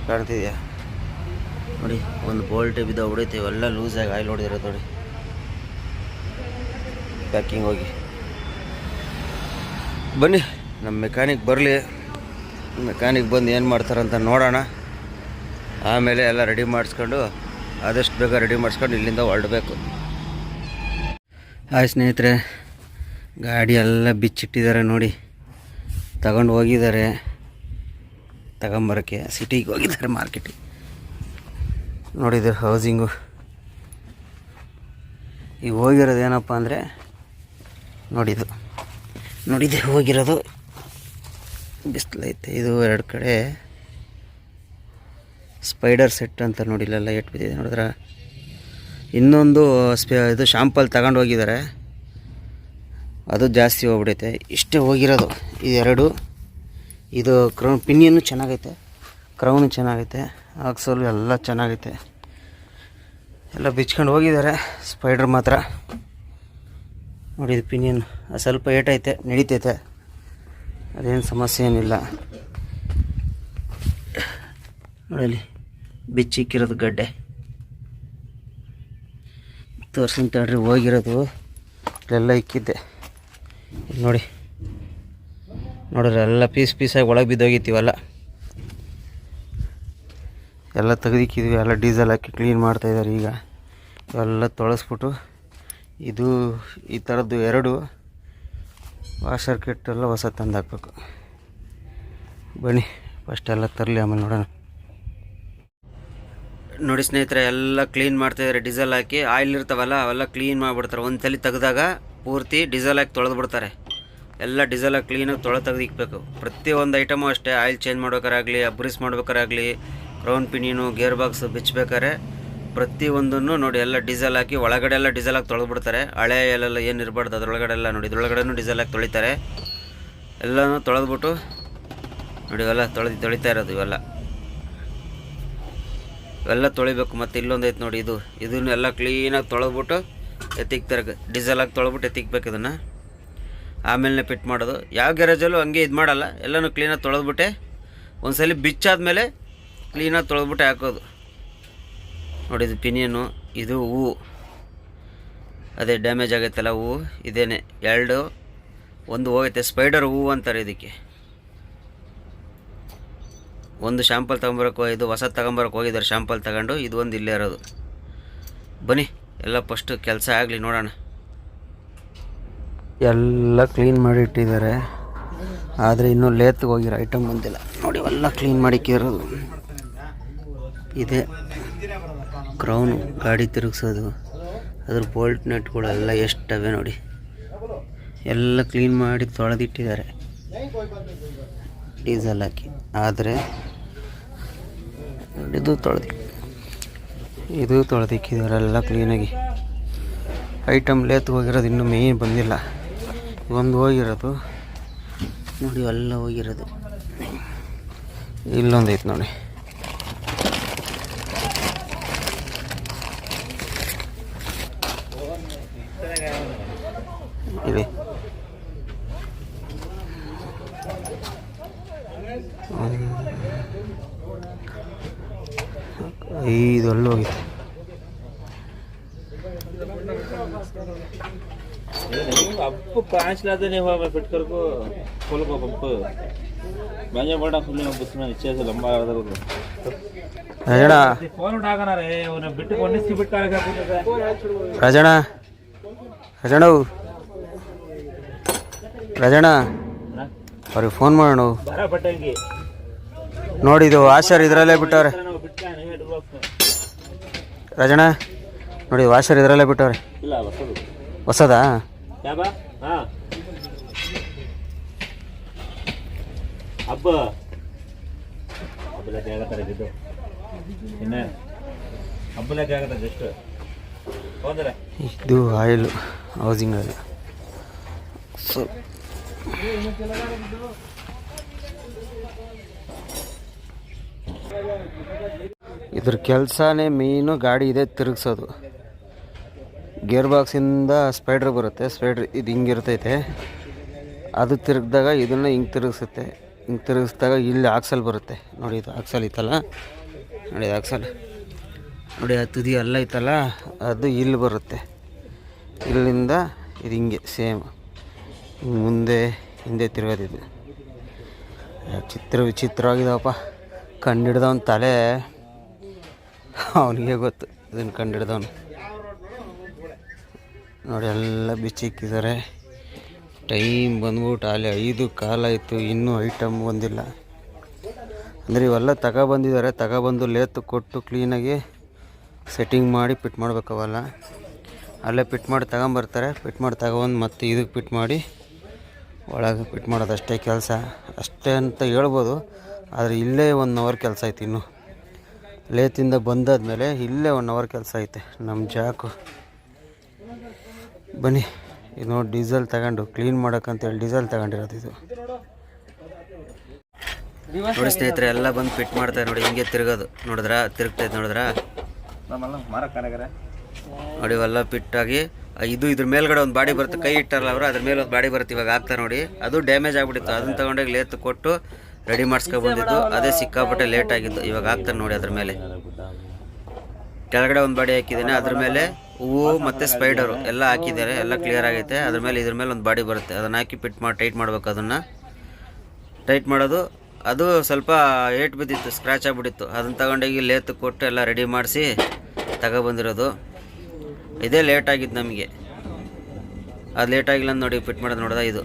ಕಾಣ್ತಿದೆಯಾ? ನೋಡಿ, ಒಂದು ಬೋಲ್ಟೇ ಬಿದ್ದೋಗ್ಬಿಡೈತೆ ಇವೆಲ್ಲ ಲೂಸ್ ಆಗಿ ಆಯಿಲ್ ಹೊಡೆದಿರೋದು ನೋಡಿ ಪ್ಯಾಕಿಂಗ್ ಹೋಗಿ. ಬನ್ನಿ ನಮ್ಮ ಮೆಕ್ಯಾನಿಕ್ ಬರಲಿ. ಮೆಕ್ಯಾನಿಕ್ ಬಂದು ಏನು ಮಾಡ್ತಾರಂತ ನೋಡೋಣ. ಆಮೇಲೆ ಎಲ್ಲ ರೆಡಿ ಮಾಡಿಸ್ಕೊಂಡು, ಆದಷ್ಟು ಬೇಗ ರೆಡಿ ಮಾಡಿಸ್ಕೊಂಡು ಇಲ್ಲಿಂದ ಹೊರಡಬೇಕು. ಹಾಯ್ ಸ್ನೇಹಿತರೆ, ಗಾಡಿ ಎಲ್ಲ ಬಿಚ್ಚಿಟ್ಟಿದ್ದಾರೆ ನೋಡಿ. ತಗೊಂಡು ಹೋಗಿದ್ದಾರೆ. ತಗೊಂಬರೋಕ್ಕೆ ಸಿಟಿಗೆ ಹೋಗಿದ್ದಾರೆ ಮಾರ್ಕೆಟಿಗೆ ನೋಡಿದ್ರು ಹೌಸಿಂಗು ಈಗ ಹೋಗಿರೋದು ಏನಪ್ಪ ಅಂದರೆ ನೋಡಿದ್ದು ನೋಡಿದೆ ಹೋಗಿರೋದು. ಬಿಸಿಲೈತೆ ಇದು ಎರಡು ಕಡೆ ಸ್ಪೈಡರ್ ಸೆಟ್ ಅಂತ ನೋಡಿಲ್ಲ ಲೈಟ್ ಬಿದ್ದಿದೆ ನೋಡಿದ್ರೆ? ಇನ್ನೊಂದು ಸ್ಪೆ ಇದು ಶಾಂಪಲ್ ತಗೊಂಡು ಹೋಗಿದ್ದಾರೆ ಅದು ಜಾಸ್ತಿ ಹೋಗ್ಬಿಡೈತೆ. ಇಷ್ಟೇ ಹೋಗಿರೋದು. ಇದೆರಡು. ಇದು ಕ್ರೌನ್ ಪಿನ್ನಿಯನ್ನು ಚೆನ್ನಾಗೈತೆ. ಕ್ರೌನು ಚೆನ್ನಾಗೈತೆ. ಆಕ್ಸಲು ಎಲ್ಲ ಚೆನ್ನಾಗೈತೆ. ಎಲ್ಲ ಬಿಚ್ಕೊಂಡು ಹೋಗಿದ್ದಾರೆ ಸ್ಪೈಡ್ರ್ ಮಾತ್ರ. ನೋಡಿ, ಇದು ಪಿನಿಯನ್ ಸ್ವಲ್ಪ ಏಟೈತೆ, ನಡೀತೈತೆ. ಅದೇನು ಸಮಸ್ಯೆ ಏನಿಲ್ಲ. ನೋಡಲಿ ಬಿಚ್ಚಿಕ್ಕಿರೋದು ಗಡ್ಡೆ. ತೋರ್ಸಿನ ತಡ್ರಿ ಹೋಗಿರೋದು. ಎಲ್ಲ ಇಕ್ಕಿದ್ದೆ. ನೋಡಿ. ನೋಡ್ರಿ ಎಲ್ಲ ಪೀಸ್ ಪೀಸಾಗಿ ಒಳಗೆ ಬಿದ್ದೋಗಿತ್ತೀವಲ್ಲ. ಎಲ್ಲ ತೆಗೆದಿಕ್ಕಿದ್ವಿ, ಎಲ್ಲ ಡೀಸೆಲ್ ಹಾಕಿ ಕ್ಲೀನ್ ಮಾಡ್ತಾಯಿದ್ದಾರೆ ಈಗ. ಎಲ್ಲ ತೊಳಸ್ಬಿಟ್ಟು ಇದು ಈ ಥರದ್ದು ಎರಡು ವಾಷರ್ ಕಿಟ್ ಎಲ್ಲ ಹೊಸ ತಂದು ಹಾಕ್ಬೇಕು. ಬನ್ನಿ ಫಸ್ಟ್ ಎಲ್ಲ ತರಲಿ ಆಮೇಲೆ ನೋಡೋಣ. ನೋಡಿ ಸ್ನೇಹಿತರೆ, ಎಲ್ಲ ಕ್ಲೀನ್ ಮಾಡ್ತಾಯಿದ್ದಾರೆ ಡೀಸೆಲ್ ಹಾಕಿ ಆಯಿಲ್ ಇರ್ತಾವಲ್ಲ, ಅವೆಲ್ಲ ಕ್ಲೀನ್ ಮಾಡಿಬಿಡ್ತಾರೆ. ಒಂದು ತಲೆ ತೆಗೆದಾಗ ಪೂರ್ತಿ ಡೀಸೆಲ್ ಹಾಕಿ ತೊಳೆದು ಬಿಡ್ತಾರೆ. ಎಲ್ಲ ಡೀಸೆಲ್ ಹಾಕಿ ಕ್ಲೀನಾಗಿ ತೊಳೆ ತೆಗೆದಿಕ್ಬೇಕು. ಪ್ರತಿಯೊಂದು ಐಟಮು ಅಷ್ಟೇ ಆಯಿಲ್ ಚೇಂಜ್ ಮಾಡ್ಬೇಕಾರಾಗಲಿ ಅಬ್ರಿಸ್ ಮಾಡ್ಬೇಕಾರಾಗಲಿ ಕ್ರೌನ್ ಪಿನಿಯನು ಗೇರ್ ಬಾಕ್ಸ್ ಬಿಚ್ಚಬೇಕಾರೆ ಪ್ರತಿಯೊಂದನ್ನು ನೋಡಿ ಎಲ್ಲ ಡೀಸೆಲ್ ಹಾಕಿ ಒಳಗಡೆ ಎಲ್ಲ ಡೀಸೆಲ್ ಹಾಕಿ ತೊಳೆದ್ಬಿಡ್ತಾರೆ ಹಳೆ ಎಲ್ಲೆಲ್ಲ ಏನು ಇರಬಾರ್ದು, ಅದರೊಳಗಡೆ ಎಲ್ಲ ನೋಡಿ, ಇದ್ರೊಳಗಡೆನೂ ಡೀಸೆಲ್ ಹಾಕಿ ತೊಳಿತಾರೆ. ಎಲ್ಲನೂ ತೊಳೆದ್ಬಿಟ್ಟು ನೋಡಿ, ಇವೆಲ್ಲ ತೊಳೆದು ತೊಳಿತಾ ಇರೋದು ಇವೆಲ್ಲ. ಇವೆಲ್ಲ ತೊಳಿಬೇಕು. ಮತ್ತು ಇಲ್ಲೊಂದು ಐತೆ ನೋಡಿ ಇದು. ಇದನ್ನೆಲ್ಲ ಕ್ಲೀನಾಗಿ ತೊಳೆದ್ಬಿಟ್ಟು ಎತ್ತಿಕ್ತಾರೆ ಡೀಸೆಲ್ ಹಾಕಿ ತೊಳೆದ್ಬಿಟ್ಟು ಎತ್ತಿಕ್ಬೇಕು ಇದನ್ನು. ಆಮೇಲೆ ಪಿಟ್ ಮಾಡೋದು. ಯಾವ ಗ್ಯಾರೇಜಲ್ಲೂ ಹಂಗೆ ಇದು ಮಾಡಲ್ಲ. ಎಲ್ಲನೂ ಕ್ಲೀನಾಗಿ ತೊಳೆದ್ಬಿಟ್ಟೆ. ಸಲ ಬಿಚ್ಚಾದ್ಮೇಲೆ ಕ್ಲೀನಾಗಿ ತೊಳೆದ್ಬಿಟ್ಟೆ ಹಾಕೋದು. ನೋಡಿ ಇದು ಪಿನಿಯನು ಇದು ಹೂವು ಅದೇ ಡ್ಯಾಮೇಜ್ ಆಗೈತಲ್ಲ ಹೂವು ಇದೇನೆ ಎರಡು. ಒಂದು ಹೋಗೈತೆ. ಸ್ಪೈಡರ್ ಹೂವು ಅಂತಾರೆ ಇದಕ್ಕೆ. ಒಂದು ಶ್ಯಾಂಪಲ್ ತೊಗೊಂಬರಕ್ಕೆ ಇದು ಹೊಸ ತಗೊಂಬರಕ್ಕೆ ಹೋಗಿದ್ದಾರೆ ಶ್ಯಾಂಪಲ್ ತಗೊಂಡು ಇದು ಒಂದು ಇಲ್ಲೇ ಇರೋದು. ಬನ್ನಿ, ಎಲ್ಲ ಫಸ್ಟು ಕೆಲಸ ಆಗಲಿ, ನೋಡೋಣ. ಎಲ್ಲ ಕ್ಲೀನ್ ಮಾಡಿ ಇಟ್ಟಿದ್ದಾರೆ. ಆದರೆ ಇನ್ನೂ ಲೇತ್ಗೆ ಹೋಗಿರೋ ಐಟಮ್ ಬಂದಿಲ್ಲ. ನೋಡಿ, ಎಲ್ಲ ಕ್ಲೀನ್ ಮಾಡಿಕ್ಕಿರೋದು ಇದೆ. ಕ್ರೌನು ಗಾಡಿ ತಿರುಗಿಸೋದು. ಅದ್ರ ಬೋಲ್ಟ್ ನಟ್ಗಳೆಲ್ಲ ಎಷ್ಟವೆ ನೋಡಿ. ಎಲ್ಲ ಕ್ಲೀನ್ ಮಾಡಿ ತೊಳೆದಿಟ್ಟಿದ್ದಾರೆ. ಡೀಸೆಲ್ ಹಾಕಿ. ಆದರೆ ಇದು ತೊಳೆದಿ. ಇದು ತೊಳೆದಿಕ್ಕಿದಾರೆಲ್ಲ ಕ್ಲೀನಾಗಿ ಐಟಮ್ ಲೇತ್ ಹೋಗಿರೋದು ಇನ್ನೂ ಮೇಯ್ನ್ ಬಂದಿಲ್ಲ. ಒಂದು ಹೋಗಿರೋದು. ನೋಡಿ ಎಲ್ಲ ಹೋಗಿರೋದು. ಇಲ್ಲೊಂದೈತೆ ನೋಡಿ ಇಳಿ ಐದು ಅಲ್ಲೂ ಹೋಗಿತ್ತು ಆದರದು ರಾಜಣ್ಣ ಫೋನ್ ಉಂಟಾಗಣ ರೇ ಅವನ ಬಿಟ್ಟು ಕೊಂಡಿಸಿ ಬಿಟ್ಟು ರಾಜಣ್ಣ. ರಾಜಣ್ಣ ರಾಜಣ್ಣ. ಅವ್ರಿಗೆ ಫೋನ್ ಮಾಡೋಣ ನೋಡಿದು ವಾಷರ್ ಇದರಲ್ಲೇ ಬಿಟ್ಟವ್ರೆ. ರಜಣ ನೋಡಿ ವಾಷರ್ ಇದರಲ್ಲೇ ಬಿಟ್ಟವ್ರೆ. ಹೊಸದು. ಹಬ್ಬ ಜಸ್ಟ್ ಇದು ಆಯಿಲ್ ಹೌಸಿಂಗ್ ಆಯಿಲ್ ಸೊ ಇದ್ರ ಕೆಲಸನೇ ಮೇಯ್ನು ಗಾಡಿ ಇದೆ ತಿರುಗಿಸೋದು. ಗೇರ್ ಬಾಕ್ಸಿಂದ ಸ್ಪೈಡ್ರ್ ಬರುತ್ತೆ. ಸ್ಪೈಡ್ರ್ ಇದು ಹಿಂಗೆ ಇರ್ತೈತೆ. ಅದು ತಿರುಗಿದಾಗ ಇದನ್ನು ಹಿಂಗೆ ತಿರುಗಿಸುತ್ತೆ. ಹಿಂಗೆ ತಿರುಗಿಸ್ದಾಗ ಇಲ್ಲಿ ಆಕ್ಸಲ್ ಬರುತ್ತೆ. ನೋಡಿ ಇದು ಆಕ್ಸಲ್ ಇತ್ತಲ್ಲ ನೋಡಿ ಆಕ್ಸಲ್. ನೋಡಿ ಆ ತುದಿ ಎಲ್ಲ ಐತಲ್ಲ? ಅದು ಇಲ್ಲಿ ಬರುತ್ತೆ. ಇಲ್ಲಿಂದ ಇದು ಹಿಂಗೆ, ಸೇಮ್. ಮುಂದೆ, ಹಿಂದೆ ತಿರುಗೋದಿದ್ದು ಚಿತ್ರ ವಿಚಿತ್ರವಾಗಿದಾವಪ್ಪ. ಕಂಡಿಡ್ದವನ ತಲೆ. ಅವನಿಗೆ ಗೊತ್ತು, ಇದನ್ನು ಕಂಡಿಡ್ದವನು ನೋಡಿ, ಎಲ್ಲ ಬಿಚ್ಚಿಕ್ಕಿದ್ದಾರೆ. ಟೈಮ್ ಬಂದ್ಬಿಟ್ಟು ಅಲ್ಲಿ ಐದು ಕಾಲಾಯಿತು ಇನ್ನೂ ಐಟಮ್ ಬಂದಿಲ್ಲ. ಅಂದರೆ ಇವೆಲ್ಲ ತಗೊಬಂದಿದ್ದಾರೆ, ತಗೊಬಂದು ಲೇತು ಕೊಟ್ಟು ಕ್ಲೀನಾಗಿ ಸೆಟ್ಟಿಂಗ್ ಮಾಡಿ ಪಿಟ್ ಮಾಡಬೇಕವಲ್ಲ. ಅಲ್ಲೇ ಪಿಟ್ ಮಾಡಿ ತಗೊಂಬರ್ತಾರೆ ಪಿಟ್ ಮಾಡಿ ತಗೊಬಂದು ಮತ್ತೆ ಇದಕ್ಕೆ ಪಿಟ್ ಮಾಡಿ ಒಳಗೆ ಪಿಟ್ ಮಾಡೋದು ಅಷ್ಟೇ ಕೆಲಸ. ಅಷ್ಟೇ ಅಂತ ಹೇಳ್ಬೋದು, ಆದರೆ ಇಲ್ಲೇ ಒನ್ ಅವರ್ ಕೆಲಸ ಐತೆ ಇನ್ನು. ಲೇತಿಂದ ಬಂದಾದ್ಮೇಲೆ ಇಲ್ಲೇ ಒನ್ ಅವರ್ ಕೆಲಸ ಐತೆ ನಮ್ಮ ಜಾಕು. ಬನ್ನಿ. ಇದು ನೋಡಿ, ಡೀಸೆಲ್ ತಗೊಂಡು, ಕ್ಲೀನ್ ಮಾಡೋಕ್ಕಂತೇಳಿ ಡೀಸೆಲ್ ತಗೊಂಡಿರೋದು ಇದು. ನೋಡಿ ಸ್ನೇಹಿತರೆ, ಎಲ್ಲ ಬಂದು ಫಿಟ್ ಮಾಡ್ತಾರೆ ನೋಡಿ, ಹಿಂಗೆ ತಿರುಗೋದು. ನೋಡಿದ್ರ? ತಿರುಗ್ತೈತೆ ನೋಡಿದ್ರ? ನೋಡಿ, ಇವೆಲ್ಲ ಫಿಟ್ಟಾಗಿ ಇದು ಇದ್ರ ಮೇಲ್ಗಡೆ ಒಂದು ಬಾಡಿ ಬರುತ್ತೆ. ಕೈ ಇಟ್ಟಾರಲ್ಲ ಅವರು, ಅದ್ರ ಮೇಲೆ ಒಂದು ಬಾಡಿ ಬರುತ್ತೆ ಇವಾಗ, ಆಗ್ತಾ ನೋಡಿ. ಅದು ಡ್ಯಾಮೇಜ್ ಆಗಿಬಿಟ್ಟಿತ್ತು. ಅದನ್ನ ತಗೊಂಡೋಗಿ ಲೇತ್ ಕೊಟ್ಟು ರೆಡಿ ಮಾಡಿಸ್ಕೊ ಬಂದಿದ್ದು. ಅದೇ ಸಿಕ್ಕಾಪಟ್ಟೆ ಲೇಟ್ ಆಗಿತ್ತು ಇವಾಗ ಆಗ್ತಾರೆ ನೋಡಿ ಅದ್ರ ಮೇಲೆ. ಕೆಳಗಡೆ ಒಂದು ಬಾಡಿ ಹಾಕಿದ್ದೀನಿ. ಅದ್ರ ಮೇಲೆ ಹೂವು ಮತ್ತು ಸ್ಪೈಡರು ಎಲ್ಲ ಹಾಕಿದ್ದಾರೆ, ಎಲ್ಲ ಕ್ಲಿಯರ್ ಆಗೈತೆ. ಅದ್ರ ಮೇಲೆ ಇದ್ರ ಮೇಲೆ ಒಂದು ಬಾಡಿ ಬರುತ್ತೆ. ಅದನ್ನ ಹಾಕಿ ಪಿಟ್ ಮಾಡಿ ಟೈಟ್ ಮಾಡ್ಬೇಕು ಅದನ್ನು. ಟೈಟ್ ಮಾಡೋದು, ಅದು ಸ್ವಲ್ಪ ಏಟ್ ಬಿದ್ದಿತ್ತು ಸ್ಕ್ರ್ಯಾಚ್ ಆಗಿಬಿಟ್ಟಿತ್ತು. ಅದನ್ನು ತಗೊಂಡೋಗಿ ಲೇತ್ ಕೊಟ್ಟು ಎಲ್ಲ ರೆಡಿ ಮಾಡಿಸಿ ತಗೊಬಂದಿರೋದು. ಇದೇ ಲೇಟ್ ಆಗಿದ್ದು ನಮಗೆ. ಅದು ಲೇಟ್ ಆಗಿಲ್ಲ ನೋಡಿ ಫಿಟ್ ಮಾಡೋದು ನೋಡ್ದ ಇದು.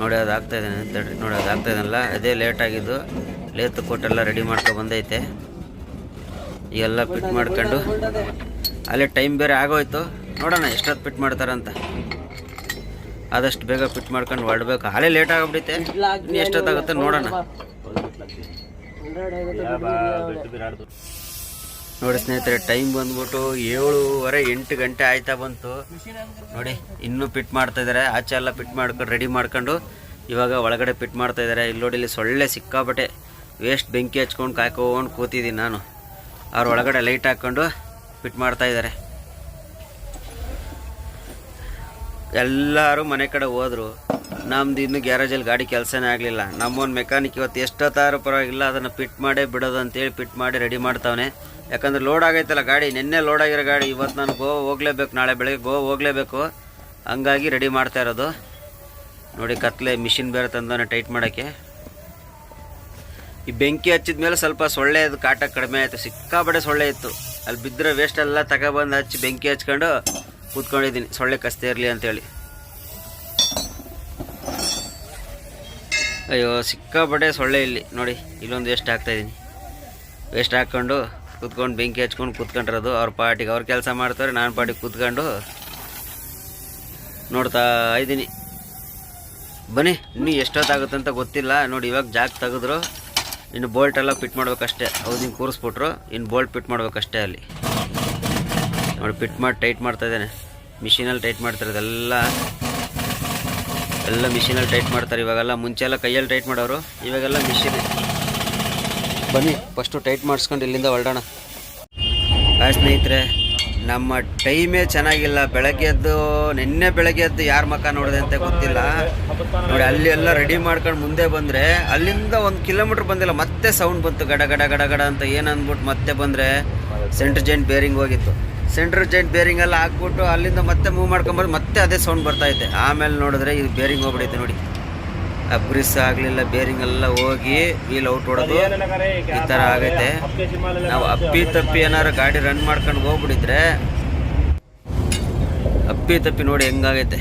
ನೋಡಿ, ಅದು ಆಗ್ತಾ ಇದೆ ತಡ್ರಿ ನೋಡಿ, ಅದು ಆಗ್ತಾ ಇದೆಯಲ್ಲ ಅದೇ ಲೇಟ್ ಆಗಿದ್ದು ಲೇತ್ ಕೊಟ್ಟೆಲ್ಲ ರೆಡಿ ಮಾಡ್ಕೊ ಬಂದೈತೆ ಪಿಟ್ ಫಿಟ್ ಮಾಡ್ಕೊಂಡು. ಅಲ್ಲಿ ಟೈಮ್ ಬೇರೆ ಆಗೋಯ್ತು. ನೋಡೋಣ ಎಷ್ಟೊತ್ತು ಫಿಟ್ ಮಾಡ್ತಾರಂತ. ಆದಷ್ಟು ಬೇಗ ಫಿಟ್ ಮಾಡ್ಕೊಂಡು ಹೊರಡ್ಬೇಕು. ಹಾಲೇ ಲೇಟ್ ಆಗಿಬಿಡುತ್ತೆ ಇನ್ನು ಎಷ್ಟೊತ್ತಾಗುತ್ತೆ ನೋಡೋಣ. ನೋಡಿ ಸ್ನೇಹಿತರೆ ಟೈಮ್ ಬಂದ್ಬಿಟ್ಟು ಏಳುವರೆ ಎಂಟು ಗಂಟೆ ಆಯ್ತಾ ಬಂತು. ನೋಡಿ ಇನ್ನೂ ಪಿಟ್ ಮಾಡ್ತಾ ಇದ್ದಾರೆ ಆಚೆ ಎಲ್ಲ ಪಿಟ್ ಮಾಡ್ಕೊಂಡು ರೆಡಿ ಮಾಡ್ಕೊಂಡು ಇವಾಗ ಒಳಗಡೆ ಪಿಟ್ ಮಾಡ್ತಾ ಇದ್ದಾರೆ ಇಲ್ಲಿ ನೋಡಿ ಇಲ್ಲಿ ಸೊಳ್ಳೆ ಸಿಕ್ಕಾಬಟ್ಟೆ ವೇಸ್ಟ್ ಬೆಂಕಿ ಹಚ್ಕೊಂಡು ಕಾಯ್ಕೊಂಡು ಕೂತಿದ್ದೀನಿ ನಾನು. ಅವ್ರ ಒಳಗಡೆ ಲೈಟ್ ಹಾಕ್ಕೊಂಡು ಫಿಟ್ ಮಾಡ್ತಾ ಇದ್ದಾರೆ ಎಲ್ಲರೂ ಮನೆ ಕಡೆ ಹೋದ್ರು. ನಮ್ದು ಇನ್ನು ಗ್ಯಾರೇಜಲ್ಲಿ ಗಾಡಿ ಕೆಲಸನೇ ಆಗಲಿಲ್ಲ. ನಮ್ಮೊಂದು ಮೆಕ್ಯಾನಿಕ್ ಇವತ್ತು ಎಷ್ಟೊತ್ತಾರು ಪರವಾಗಿಲ್ಲ, ಅದನ್ನು ಪಿಟ್ ಮಾಡೇ ಬಿಡೋದು ಅಂತೇಳಿ ಪಿಟ್ ಮಾಡಿ ರೆಡಿ ಮಾಡ್ತಾವನೆ. ಯಾಕಂದ್ರೆ ಲೋಡ್ ಆಗೈತಲ್ಲ ಗಾಡಿ, ನಿನ್ನೆ ಲೋಡ್ ಆಗಿರೋ ಗಾಡಿ, ಇವತ್ತು ನಾನು ಗೋವಾ ಹೋಗ್ಲೇಬೇಕು, ನಾಳೆ ಬೆಳಗ್ಗೆ ಗೋವಾ ಹೋಗ್ಲೇಬೇಕು. ಹಂಗಾಗಿ ರೆಡಿ ಮಾಡ್ತಾ ಇರೋದು. ನೋಡಿ ಕತ್ಲೆ ಮಿಷಿನ್ ಬೇರೆ ತಂದೋನೆ ಟೈಟ್ ಮಾಡೋಕ್ಕೆ. ಈ ಬೆಂಕಿ ಹಚ್ಚಿದ ಮೇಲೆ ಸ್ವಲ್ಪ ಸೊಳ್ಳೆ ಅದು ಕಾಟ ಕಡಿಮೆ ಆಯಿತು ಸಿಕ್ಕಾಬಡೆ ಸೊಳ್ಳೆ ಇತ್ತು. ಅಲ್ಲಿ ಬಿದ್ದರೆ ವೇಸ್ಟ್ ಎಲ್ಲ ತಗೊಬಂದು ಹಚ್ಚಿ ಬೆಂಕಿ ಹಚ್ಕೊಂಡು ಕೂತ್ಕೊಂಡಿದ್ದೀನಿ, ಸೊಳ್ಳೆ ಕಸ್ತೇ ಇರಲಿ ಅಂತೇಳಿ. ಅಯ್ಯೋ, ಸಿಕ್ಕಾಪಟ್ಟೆ ಸೊಳ್ಳೆ ಇಲ್ಲಿ. ನೋಡಿ, ಇಲ್ಲೊಂದು ವೇಸ್ಟ್ ಹಾಕ್ತಾಯಿದ್ದೀನಿ ವೇಸ್ಟ್ ಹಾಕ್ಕೊಂಡು ಕೂತ್ಕೊಂಡು ಬೆಂಕಿ ಹಚ್ಕೊಂಡು ಕೂತ್ಕೊಂಡಿರೋದು ಅವ್ರ ಪಾರ್ಟಿಗೆ. ಅವ್ರ ಕೆಲಸ ಮಾಡ್ತಾರೆ, ನಾನು ಪಾರ್ಟಿಗೆ ಕೂತ್ಕೊಂಡು ನೋಡ್ತಾ ಇದ್ದೀನಿ. ಬನ್ನಿ, ಇನ್ನೂ ಎಷ್ಟೊತ್ತಾಗುತ್ತಂತ ಗೊತ್ತಿಲ್ಲ. ನೋಡಿ, ಇವಾಗ ಜಾಗ ತೆಗೆದ್ರು. ಇನ್ನು ಬೋಲ್ಟ್ ಎಲ್ಲ ಫಿಟ್ ಮಾಡ್ಬೇಕಷ್ಟೇ. ಹಿಂಗೆ ಕೂರಿಸ್ಬಿಟ್ರು, ಇನ್ನು ಬೋಲ್ಟ್ ಫಿಟ್ ಮಾಡ್ಬೇಕಷ್ಟೇ ಅಲ್ಲಿ. ನೋಡಿ ಫಿಟ್ ಮಾಡಿ ಟೈಟ್ ಮಾಡ್ತಾ ಇದ್ದಾನೆ. ಮಿಷಿನಲ್ಲಿ ಟೈಟ್ ಮಾಡ್ತಾರೆ ಇದೆಲ್ಲ. ಎಲ್ಲ ಮಿಷಿನಲ್ಲಿ ಟೈಟ್ ಮಾಡ್ತಾರೆ ಇವಾಗೆಲ್ಲ. ಮುಂಚೆ ಎಲ್ಲ ಕೈಯಲ್ಲಿ ಟೈಟ್ ಮಾಡೋರು, ಇವಾಗೆಲ್ಲ ಮಿಷಿನ್. ಬನ್ನಿ, ಫಸ್ಟು ಟೈಟ್ ಮಾಡಿಸ್ಕೊಂಡು ಇಲ್ಲಿಂದ ಹೊರಡೋಣ. ಸ್ನೇಹಿತರೆ. ನಮ್ಮ ಟೈಮೇ ಚೆನ್ನಾಗಿಲ್ಲ. ಬೆಳಗ್ಗೆ ಎದ್ದು, ನಿನ್ನೆ ಬೆಳಗ್ಗೆ ಎದ್ದು ಯಾರ ಮಕ್ಕ ನೋಡಿದೆ ಅಂತ ಗೊತ್ತಿಲ್ಲ. ನೋಡಿ, ಅಲ್ಲಿ ಎಲ್ಲ ರೆಡಿ ಮಾಡ್ಕೊಂಡು ಮುಂದೆ ಬಂದರೆ, ಅಲ್ಲಿಂದ ಒಂದು ಕಿಲೋಮೀಟ್ರ್ ಬಂದಿಲ್ಲ, ಮತ್ತೆ ಸೌಂಡ್ ಬಂತು. ಗಡ ಗಡ ಗಡ ಗಡ ಅಂತ ಏನಂದ್ಬಿಟ್ಟು ಮತ್ತೆ ಬಂದರೆ ಸೆಂಟ್ರ್ ಜೈಂಟ್ ಬೇರಿಂಗ್ ಹೋಗಿತ್ತು. ಸೆಂಟ್ರ್ ಜೈಂಟ್ ಬೇರಿಂಗ್ ಎಲ್ಲ ಹಾಕ್ಬಿಟ್ಟು ಅಲ್ಲಿಂದ ಮತ್ತೆ ಮೂವ್ ಮಾಡ್ಕೊಂಬಂದು ಮತ್ತೆ ಅದೇ ಸೌಂಡ್ ಬರ್ತಾ ಇದೆ. ಆಮೇಲೆ ನೋಡಿದ್ರೆ ಇದು ಬೇರಿಂಗ್ ಹೋಗ್ಬಿಡೈತೆ ನೋಡಿ. ಅಬ್ರಿಸ್ ಆಗಲಿಲ್ಲ ಬೇರಿಂಗ್ ಎಲ್ಲ ಹೋಗಿ ವೀಲ್ ಔಟ್ ಹೊಡೆದು ಈ ಥರ ಆಗೈತೆ. ನಾವು ಅಪ್ಪಿ ತಪ್ಪಿ ಏನಾರ ಗಾಡಿ ರನ್ ಮಾಡ್ಕೊಂಡು ಹೋಗ್ಬಿಟ್ಟಿದ್ರೆ ಅಪ್ಪಿ ತಪ್ಪಿ ನೋಡಿ ಹೆಂಗಾಗೈತೆ.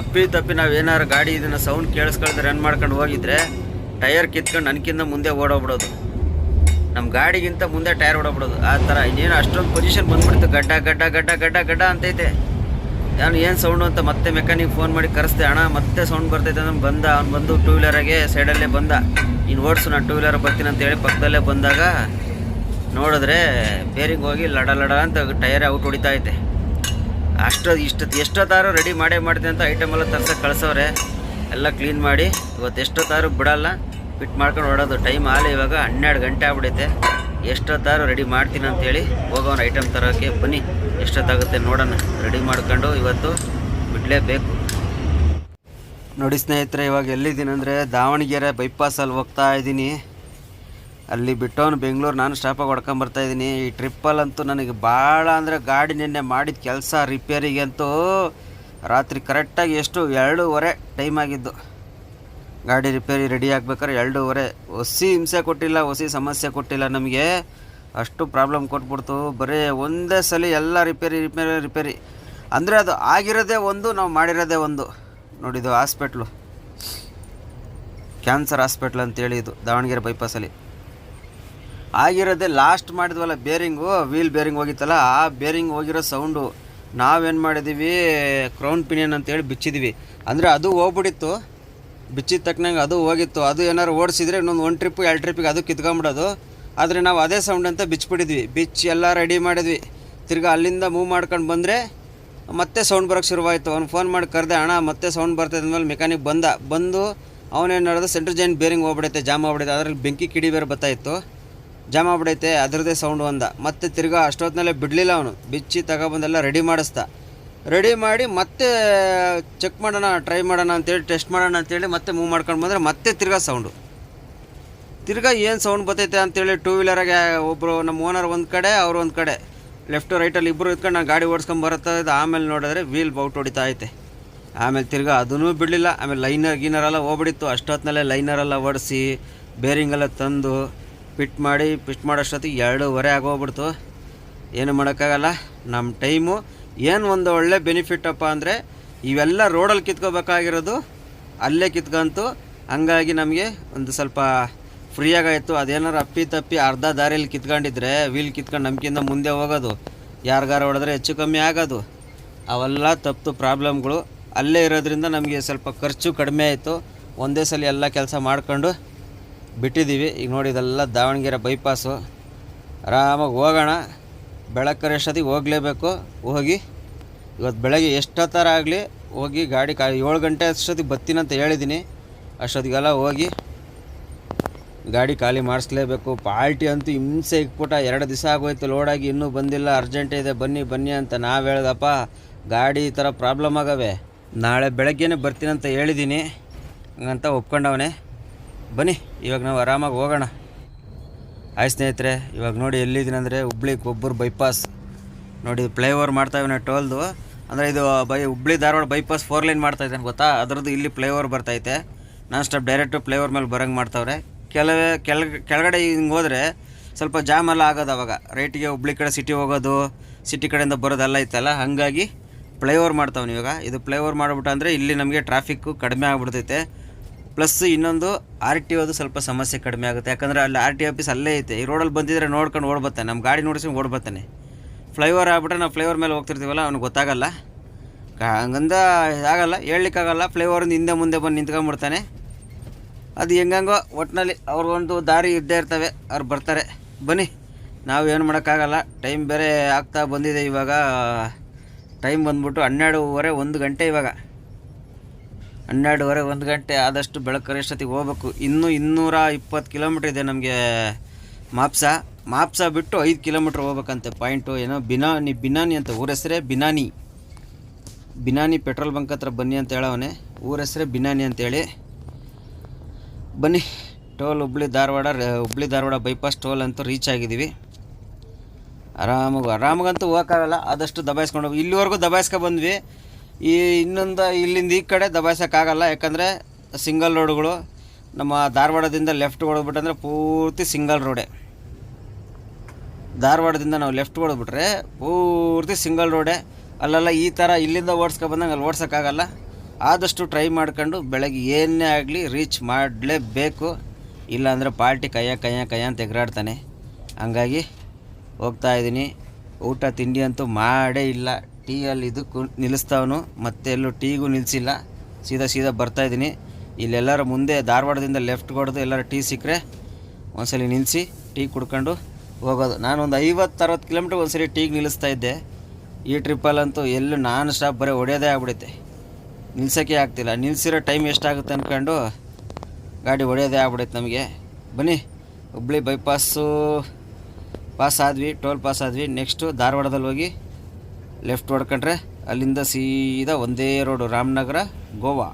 ಅಪ್ಪಿ ತಪ್ಪಿ ನಾವು ಏನಾರ ಗಾಡಿ ಇದನ್ನು ಸೌಂಡ್ ಕೇಳಿಸ್ಕೊಳ್ದೆ ರನ್ ಮಾಡ್ಕೊಂಡು ಹೋಗಿದ್ರೆ ಟೈರ್ ಕಿತ್ಕೊಂಡು ನನಗಿಂತ ಮುಂದೆ ಓಡೋಗ್ಬಿಡೋದು. ನಮ್ಮ ಗಾಡಿಗಿಂತ ಮುಂದೆ ಟೈರ್ ಓಡೋಗ್ಬಿಡೋದು. ಆ ಥರ ಇನ್ನೇನು ಅಷ್ಟೊಂದು ಪೊಸಿಷನ್ ಬಂದ್ಬಿಡ್ತು. ಗಡ್ಡ ಗಡ್ಡ ಗಡ್ಡ ಗಡ್ಡ ಗಡ್ಡ ಅಂತೈತೆ. ನಾನು ಏನು ಸೌಂಡು ಅಂತ ಮತ್ತೆ ಮೆಕ್ಯಾನಿಕ್ ಫೋನ್ ಮಾಡಿ ಕರೆಸ್ದೆ, ಅಣ್ಣ, ಮತ್ತೆ ಸೌಂಡ್ ಬರ್ತೈತೆ ಅಂದ್ರೆ ಬಂದ, ಅವ್ನು ಬಂದು ಟೂ ವೀಲರಾಗೆ ಸೈಡಲ್ಲೇ ಬಂದ. ಇನ್ನು ಓಡಿಸು ನಾನು ಟೂ ವೀಲರ್ ಬರ್ತೀನಿ ಅಂತ ಹೇಳಿ ಪಕ್ಕದಲ್ಲೇ ಬಂದಾಗ ನೋಡಿದ್ರೆ ಬೇರಿಂಗ್ ಹೋಗಿ ಲಡ ಲಡ ಅಂತ ಟೈರ್ ಔಟ್ ಹೊಡಿತಾ ಐತೆ. ಅಷ್ಟು ಇಷ್ಟೊತ್ತು ಎಷ್ಟೊತ್ತಾರು ರೆಡಿ ಮಾಡೇ ಮಾಡ್ತೀನಿ ಅಂತ ಐಟಮ್ ಎಲ್ಲ ತರ್ಸಕ್ಕೆ ಕಳಿಸೋರೆ ಎಲ್ಲ ಕ್ಲೀನ್ ಮಾಡಿ, ಇವತ್ತು ಎಷ್ಟೊತ್ತಾರು ಬಿಡಲ್ಲ. ಫಿಟ್ ಮಾಡ್ಕೊಂಡು ಹೊಡೋದು ಟೈಮ್ ಆಲೆ ಇವಾಗ ಹನ್ನೆರಡು ಗಂಟೆ ಆಗ್ಬಿಡೈತೆ. ಎಷ್ಟೊತ್ತಾರು ರೆಡಿ ಮಾಡ್ತೀನಿ ಅಂತೇಳಿ ಹೋಗೋಣ ಐಟಮ್ ತರೋಕ್ಕೆ ಬನ್ನಿ. ಎಷ್ಟೊತ್ತಾಗುತ್ತೆ ನೋಡೋಣ. ರೆಡಿ ಮಾಡ್ಕೊಂಡು ಇವತ್ತು ಬಿಡಲೇಬೇಕು. ನೋಡಿ ಸ್ನೇಹಿತರೆ, ಇವಾಗ ಎಲ್ಲಿದ್ದೀನಿ ಅಂದರೆ ದಾವಣಗೆರೆ ಬೈಪಾಸಲ್ಲಿ ಹೋಗ್ತಾ ಇದ್ದೀನಿ. ಅಲ್ಲಿ ಬಿಟ್ಟವನು ಬೆಂಗಳೂರು ನಾನು ಸ್ಟಾಪಾಗಿ ಹೊಡ್ಕೊಂಬರ್ತಾ ಇದ್ದೀನಿ. ಈ ಟ್ರಿಪ್ಪಲ್ಲಂತೂ ನನಗೆ ಭಾಳ ಅಂದರೆ ಗಾಡಿ ನಿನ್ನೆ ಮಾಡಿದ ಕೆಲಸ ರಿಪೇರಿಗೆ ಅಂತೂ ರಾತ್ರಿ ಕರೆಕ್ಟಾಗಿ ಎಷ್ಟು? ಎರಡೂವರೆ ಟೈಮ್ ಆಗಿದ್ದು. ಗಾಡಿ ರಿಪೇರಿ ರೆಡಿ ಆಗ್ಬೇಕಾದ್ರೆ ಎರಡೂವರೆ. ಹೊಸಿ ಹಿಂಸೆ ಕೊಟ್ಟಿಲ್ಲ ಹೊಸಿ ಸಮಸ್ಯೆ ಕೊಟ್ಟಿಲ್ಲ ನಮಗೆ. ಅಷ್ಟು ಪ್ರಾಬ್ಲಮ್ ಕೊಟ್ಬಿಡ್ತು. ಬರೀ ಒಂದೇ ಸಲ ಎಲ್ಲ ರಿಪೇರಿ ರಿಪೇರಿ ರಿಪೇರಿ. ಅಂದರೆ ಅದು ಆಗಿರೋದೇ ಒಂದು, ನಾವು ಮಾಡಿರೋದೇ ಒಂದು. ನೋಡಿದ್ದು ಹಾಸ್ಪಿಟ್ಲು. ಕ್ಯಾನ್ಸರ್ ಹಾಸ್ಪಿಟ್ಲ್ ಅಂತೇಳಿ ಇದು, ದಾವಣಗೆರೆ ಬೈಪಾಸಲ್ಲಿ ಆಗಿರೋದೇ ಲಾಸ್ಟ್ ಮಾಡಿದ್ವಲ್ಲ ಬೇರಿಂಗು ವೀಲ್ ಬೇರಿಂಗ್ ಹೋಗಿತ್ತಲ್ಲ, ಆ ಬೇರಿಂಗ್ ಹೋಗಿರೋ ಸೌಂಡು ನಾವೇನು ಮಾಡಿದ್ದೀವಿ ಕ್ರೌನ್ ಪಿನಿಯನ್ ಅಂತೇಳಿ ಬಿಚ್ಚಿದ್ವಿ. ಅಂದರೆ ಅದು ಹೋಗ್ಬಿಟ್ಟಿತ್ತು. ಬಿಚ್ಚಿದ ತಕ್ಕನಂಗೆ ಅದು ಹೋಗಿತ್ತು. ಅದು ಏನಾರು ಓಡಿಸಿದ್ರೆ ಇನ್ನೊಂದು ಒಂದು ಟ್ರಿಪ್ಪು ಎರಡು ಟ್ರಿಪ್ಪಿಗೆ ಅದು ಕಿತ್ಕೊಂಬಿಡೋದು. ಆದರೆ ನಾವು ಅದೇ ಸೌಂಡ್ ಅಂತ ಬಿಚ್ಚಿಬಿಟ್ಟಿದ್ವಿ. ಬಿಚ್ಚಿ ಎಲ್ಲ ರೆಡಿ ಮಾಡಿದ್ವಿ. ತಿರ್ಗಿ ಅಲ್ಲಿಂದ ಮೂವ್ ಮಾಡ್ಕೊಂಡು ಬಂದರೆ ಮತ್ತೆ ಸೌಂಡ್ ಬರೋಕ್ಕೆ ಶುರುವಾಯಿತು. ಅವ್ನು ಫೋನ್ ಮಾಡಿ ಕರೆದೆ, ಅಣ್ಣ, ಮತ್ತೆ ಸೌಂಡ್ ಬರ್ತದೆ ಅಂದಮೇಲೆ ಮೆಕ್ಯಾನಿಕ್ ಬಂದ. ಬಂದು ಅವನೇನು ನಡೆದ ಸೆಂಟ್ರ್ ಜೈನ್ ಬೇರಿಂಗ್ ಹೋಗ್ಬಿಡೈತೆ, ಜಾಮ್ ಆಗ್ಬಿಡೈತೆ. ಅದ್ರಲ್ಲಿ ಬೆಂಕಿ ಕಿಡಿ ಬೇರೆ ಬರ್ತಾಯಿತ್ತು ಜಾಮ್ ಆಗ್ಬಿಡೈತೆ, ಅದರದ್ದೇ ಸೌಂಡ್ ಒಂದ. ಮತ್ತೆ ತಿರ್ಗಾ ಅಷ್ಟೊತ್ತಿನಲ್ಲೇ ಬಿಡಲಿಲ್ಲ ಅವನು. ಬಿಚ್ಚಿ ತಗೊಬಂದೆಲ್ಲ ರೆಡಿ ಮಾಡಿಸ್ದ. ರೆಡಿ ಮಾಡಿ ಮತ್ತೆ ಚೆಕ್ ಮಾಡೋಣ, ಟ್ರೈ ಮಾಡೋಣ ಅಂತೇಳಿ, ಟೆಸ್ಟ್ ಮಾಡೋಣ ಅಂತೇಳಿ ಮತ್ತೆ ಮೂವ್ ಮಾಡ್ಕೊಂಡು ಬಂದರೆ ಮತ್ತೆ ತಿರ್ಗಾ ಸೌಂಡು ತಿರ್ಗಾ ಏನು ಸೌಂಡ್ ಬರ್ತೈತೆ ಅಂತೇಳಿ ಟೂ ವೀಲರಾಗೆ ಒಬ್ಬರು ನಮ್ಮ ಓನರ್ ಒಂದು ಕಡೆ, ಅವ್ರು ಒಂದು ಕಡೆ. ಲೆಫ್ಟು ರೈಟಲ್ಲಿ ಇಬ್ಬರು ಇದ್ಕೊಂಡು ನಾನು ಗಾಡಿ ಓಡಿಸ್ಕೊಂಡು ಬರುತ್ತಾ ಆಮೇಲೆ ನೋಡಿದ್ರೆ ವೀಲ್ ಬೌಟ್ ಹೊಡಿತಾ ಐತೆ. ಆಮೇಲೆ ತಿರ್ಗಾ ಅದನ್ನೂ ಬಿಡಲಿಲ್ಲ, ಆಮೇಲೆ ಲೈನರ್ ಗೀನರೆಲ್ಲ ಹೋಗ್ಬಿಡಿತ್ತು. ಅಷ್ಟೊತ್ತಿನಲ್ಲೇ ಲೈನರೆಲ್ಲ ಓಡಿಸಿ ಬೇರಿಂಗೆಲ್ಲ ತಂದು ಪಿಟ್ ಮಾಡಿ ಫಿಟ್ ಮಾಡೋಷ್ಟೊತ್ತಿಗೆ ಎರಡೂವರೆ ಆಗೋಗ್ಬಿಡ್ತು. ಏನು ಮಾಡೋಕ್ಕಾಗಲ್ಲ ನಮ್ಮ ಟೈಮು ಏನು ಒಂದು ಒಳ್ಳೆ ಬೆನಿಫಿಟ್ ಅಪ್ಪ ಅಂದರೆ ಇವೆಲ್ಲ ರೋಡಲ್ಲಿ ಕಿತ್ಕೋಬೇಕಾಗಿರೋದು, ಅಲ್ಲೇ ಕಿತ್ಕೊಂತು ಹಂಗಾಗಿ ನಮಗೆ ಒಂದು ಸ್ವಲ್ಪ ಫ್ರೀಯಾಗಾಯಿತು. ಅದೇನಾರು ಅಪ್ಪಿ ತಪ್ಪಿ ಅರ್ಧ ದಾರಿಯಲ್ಲಿ ಕಿತ್ಕೊಂಡಿದ್ರೆ ವೀಲ್ ಕಿತ್ಕೊಂಡು ನಮ್ಗಿಂತ ಮುಂದೆ ಹೋಗೋದು, ಯಾರಿಗಾರ ಹೊಡೆದ್ರೆ ಹೆಚ್ಚು ಕಮ್ಮಿ ಆಗೋದು. ಅವೆಲ್ಲ ತಪ್ಪು ಪ್ರಾಬ್ಲಮ್ಗಳು. ಅಲ್ಲೇ ಇರೋದ್ರಿಂದ ನಮಗೆ ಸ್ವಲ್ಪ ಖರ್ಚು ಕಡಿಮೆ ಆಯಿತು. ಒಂದೇ ಸಲ ಎಲ್ಲ ಕೆಲಸ ಮಾಡ್ಕೊಂಡು ಬಿಟ್ಟಿದ್ದೀವಿ ಈಗ ನೋಡಿ ಇದೆಲ್ಲ ದಾವಣಗೆರೆ ಬೈಪಾಸು ಆರಾಮಾಗಿ ಹೋಗೋಣ. ಬೆಳಕರೆ ಎಷ್ಟೊತ್ತಿಗೆ ಹೋಗಲೇಬೇಕು, ಹೋಗಿ. ಇವತ್ತು ಬೆಳಗ್ಗೆ ಎಷ್ಟೊತ್ತರ ಆಗಲಿ ಹೋಗಿ ಗಾಡಿ ಕಾ ಏಳು ಗಂಟೆ ಅಷ್ಟೊತ್ತಿಗೆ ಅಂತ ಹೇಳಿದ್ದೀನಿ ಅಷ್ಟೊತ್ತಿಗೆಲ್ಲ ಹೋಗಿ ಗಾಡಿ ಖಾಲಿ ಮಾಡಿಸ್ಲೇಬೇಕು. ಪಾರ್ಟಿ ಅಂತೂ ಹಿಂಸೆ ಇಕ್ಬಿಟ್ಟ ಎರಡು ದಿವಸ ಆಗೋಯ್ತು ಲೋಡಾಗಿ ಇನ್ನೂ ಬಂದಿಲ್ಲ ಅರ್ಜೆಂಟ್ ಇದೆ, ಬನ್ನಿ ಬನ್ನಿ ಅಂತ ನಾವು ಹೇಳ್ದಪ್ಪ. ಗಾಡಿ ಈ ಥರ ಪ್ರಾಬ್ಲಮ್ ಆಗವೆ. ನಾಳೆ ಬೆಳಗ್ಗೆನೇ ಬರ್ತೀನಂತ ಹೇಳಿದ್ದೀನಿ ಹಂಗಂತ ಒಪ್ಕೊಂಡವನೇ. ಬನ್ನಿ, ಇವಾಗ ನಾವು ಆರಾಮಾಗಿ ಹೋಗೋಣ. ಆಯ್ತು ಸ್ನೇಹಿತರೆ, ಇವಾಗ ನೋಡಿ ಎಲ್ಲಿದ್ದೀನಿ ಅಂದರೆ ಹುಬ್ಳಿ ಕೊಬ್ಬರು ಬೈಪಾಸ್ ನೋಡಿ ಫ್ಲೈಓವರ್ ಮಾಡ್ತಾಯಿದ್ದಾನೆ ಟೋಲ್ದು ಅಂದರೆ ಇದು by Hubli Dharwad bypass four lane ಮಾಡ್ತಾ ಇದ್ದಾನೆ, ಗೊತ್ತಾ? ಅದರದ್ದು ಇಲ್ಲಿ ಫ್ಲೈಓವರ್ ಬರ್ತೈತೆ ನಾನ್ ಸ್ಟಾಪ್ ಡೈರೆಕ್ಟು ಫ್ಲೈಓವರ್ ಮೇಲೆ ಬರೋಂಗೆ ಮಾಡ್ತಾವ್ರೆ. ಕೆಲವೇ ಕೆಳ ಕೆಳಗಡೆ ಹಿಂಗೆ ಹೋದರೆ ಸ್ವಲ್ಪ ಜಾಮ್ ಎಲ್ಲ ಆಗೋದು ಅವಾಗ. ರೈಟಿಗೆ ಹುಬ್ಳಿ ಕಡೆ ಸಿಟಿ ಹೋಗೋದು ಸಿಟಿ ಕಡೆಯಿಂದ ಬರೋದೆಲ್ಲ ಇತ್ತಲ್ಲ ಹಾಗಾಗಿ ಫ್ಲೈಓವರ್ ಮಾಡ್ತಾವನು ಇವಾಗ. ಇದು ಫ್ಲೈಓವರ್ ಮಾಡಿಬಿಟ್ಟು ಅಂದರೆ ಇಲ್ಲಿ ನಮಗೆ ಟ್ರಾಫಿಕ್ಕು ಕಡಿಮೆ ಆಗ್ಬಿಡ್ತೈತೆ. ಪ್ಲಸ್ ಇನ್ನೊಂದು ಆರ್ ಟಿ ಒದು ಸ್ವಲ್ಪ ಸಮಸ್ಯೆ ಕಡಿಮೆ ಆಗುತ್ತೆ. ಯಾಕಂದರೆ ಅಲ್ಲಿ ಆರ್ ಟಿ ಆಫೀಸ್ ಅಲ್ಲೇ ಐತೆ. ಈ ರೋಡಲ್ಲಿ ಬಂದಿದ್ರೆ ನೋಡ್ಕೊಂಡು ಓಡ್ಬರ್ತಾನೆ. ನಮ್ಮ ಗಾಡಿ ನೋಡಿಸಿ ಓಡ್ಬರ್ತಾನೆ. ಫ್ಲೈಓವರ್ ಆಗ್ಬಿಟ್ರೆ ನಾವು ಫ್ಲೈಓವರ್ ಮೇಲೆ ಹೋಗ್ತಿರ್ತೀವಲ್ಲ, ಅವ್ನಿಗೆ ಗೊತ್ತಾಗಲ್ಲ. ಹಂಗಂದ ಇದಾಗಲ್ಲ ಹೇಳಲಿಕ್ಕಾಗಲ್ಲ. ಫ್ಲೈಓವರಿಂದ ಹಿಂದೆ ಮುಂದೆ ಬಂದು ನಿಂತ್ಕೊಂಡ್ಬಿಡ್ತಾನೆ. ಅದು ಹೆಂಗಂಗೋ ಒಟ್ಟಿನಲ್ಲಿ ಅವ್ರಿಗೊಂದು ದಾರಿ ಇದ್ದೇ ಇರ್ತವೆ. ಅವ್ರು ಬರ್ತಾರೆ. ಬನ್ನಿ, ನಾವು ಏನು ಮಾಡೋಕ್ಕಾಗಲ್ಲ. ಟೈಮ್ ಬೇರೆ ಆಗ್ತಾ ಬಂದಿದೆ ಇವಾಗ. ಟೈಮ್ ಬಂದ್ಬಿಟ್ಟು ಹನ್ನೆರಡೂವರೆ ಒಂದು ಗಂಟೆ ಇವಾಗ. ಹನ್ನೆರಡುವರೆ ಒಂದು ಗಂಟೆ ಆದಷ್ಟು ಬೆಳಕರೆಷ್ಟೊತ್ತಿಗೆ ಹೋಗ್ಬೇಕು? ಇನ್ನೂ ಇನ್ನೂರ ಇಪ್ಪತ್ತು ಕಿಲೋಮೀಟ್ರ್ ಇದೆ ನಮಗೆ ಮಾಪ್ಸ. ಮಾಪ್ಸ ಬಿಟ್ಟು ಐದು ಕಿಲೋಮೀಟ್ರ್ ಹೋಗ್ಬೇಕಂತೆ. ಪಾಯಿಂಟು ಏನೋ ಬಿನಾನಿ ಬಿನಾನಿ ಅಂತ. ಊರ ಹೆಸರೇ ಬಿನಾನಿ. ಬಿನಾನಿ ಪೆಟ್ರೋಲ್ ಬಂಕ್ ಹತ್ರ ಬನ್ನಿ ಅಂತ ಹೇಳವನೆ. ಊರ ಹೆಸರೇ ಬಿನಾನಿ ಅಂತೇಳಿ ಬನ್ನಿ. Toll Hubli Dharwad Hubli Dharwad bypass toll ಅಂತೂ ರೀಚ್ ಆಗಿದ್ದೀವಿ. ಆರಾಮಾಗಿ, ಆರಾಮಾಗಂತೂ ಹೋಗೋಕ್ಕಾಗಲ್ಲ. ಆದಷ್ಟು ದಬಾಯಿಸ್ಕೊಂಡು ಹೋಗಿ. ಇಲ್ಲಿವರೆಗೂ ದಬಾಯಿಸ್ಕೊ ಬಂದ್ವಿ. ಈ ಇನ್ನೊಂದು ಇಲ್ಲಿಂದ ಈ ಕಡೆ ದಬಾಯಿಸೋಕ್ಕಾಗಲ್ಲ, ಯಾಕಂದರೆ ಸಿಂಗಲ್ ರೋಡ್ಗಳು ನಮ್ಮ ಧಾರವಾಡದಿಂದ ಲೆಫ್ಟ್ ಹೊಡೆದ್ಬಿಟ್ಟಂದ್ರೆ ಪೂರ್ತಿ ಸಿಂಗಲ್ ರೋಡೇ ಧಾರವಾಡದಿಂದ ನಾವು ಲೆಫ್ಟ್ ಹೊಡೆದ್ಬಿಟ್ರೆ ಪೂರ್ತಿ ಸಿಂಗಲ್ ರೋಡೇ ಅಲ್ಲೆಲ್ಲ, ಈ ಥರ ಇಲ್ಲಿಂದ ಓಡಿಸ್ಕೊ ಬಂದಂಗೆ ಅಲ್ಲಿ ಓಡ್ಸೋಕ್ಕಾಗಲ್ಲ. ಆದಷ್ಟು ಟ್ರೈ ಮಾಡ್ಕೊಂಡು ಬೆಳಗ್ಗೆ ಏನೇ ಆಗಲಿ ರೀಚ್ ಮಾಡಲೇಬೇಕು. ಇಲ್ಲಾಂದರೆ ಪಾರ್ಟಿ ಕೈಯ ಕೈಯ ಕೈಯ ಅಂತ ಎಗರಾಡ್ತಾನೆ. ಹಂಗಾಗಿ ಹೋಗ್ತಾ ಇದ್ದೀನಿ. ಊಟ, ತಿಂಡಿ ಅಂತೂ ಮಾಡೇ ಇಲ್ಲ. ಟೀಯಲ್ಲಿ ಇದಕ್ಕೂ ನಿಲ್ಲಿಸ್ತಾವನು, ಮತ್ತೆ ಎಲ್ಲೂ ಟೀಗೂ ನಿಲ್ಲಿಸಿಲ್ಲ ಸೀದಾ ಸೀದಾ ಬರ್ತಾ ಇದ್ದೀನಿ. ಇಲ್ಲೆಲ್ಲರ ಮುಂದೆ ಧಾರವಾಡದಿಂದ ಲೆಫ್ಟ್ ಹೊಡೆದು ಎಲ್ಲರ ಟೀ ಸಿಕ್ಕರೆ ಒಂದ್ಸಲಿ ನಿಲ್ಲಿಸಿ ಟೀ ಕುಡ್ಕೊಂಡು ಹೋಗೋದು. ನಾನು ಒಂದು ಐವತ್ತು ಅರವತ್ತು ಕಿಲೋಮೀಟ್ರ್ ಒಂದ್ಸರಿ ಟೀಗೆ ನಿಲ್ಲಿಸ್ತಾ ಇದ್ದೆ. ಈ ಟ್ರಿಪ್ಪಲ್ಲಂತೂ ಎಲ್ಲೂ ನಾನ್ ಸ್ಟಾಪ್ ಬರೀ ಹೊಡೆಯೋದೇ ಆಗ್ಬಿಡುತ್ತೆ ನಿಲ್ಸೋಕ್ಕೆ ಆಗ್ತಿಲ್ಲ. ನಿಲ್ಸಿರೋ ಟೈಮ್ ಎಷ್ಟಾಗುತ್ತೆ ಅಂದ್ಕೊಂಡು ಗಾಡಿ ಹೊಡೆಯೋದೇ ಆಗ್ಬಿಡುತ್ತೆ ನಮಗೆ. ಬನ್ನಿ, ಹುಬ್ಳಿ ಬೈಪಾಸು ಪಾಸ್ ಆದ್ವಿ ಟೋಲ್ ಪಾಸ್ ಆದ್ವಿ. ನೆಕ್ಸ್ಟು ಧಾರವಾಡದಲ್ಲಿ ಹೋಗಿ ಲೆಫ್ಟ್ ಹೊಡ್ಕೊಂಡ್ರೆ ಅಲ್ಲಿಂದ ಸೀದಾ ಒಂದೇ ರೋಡು ರಾಮನಗರ ಗೋವಾ.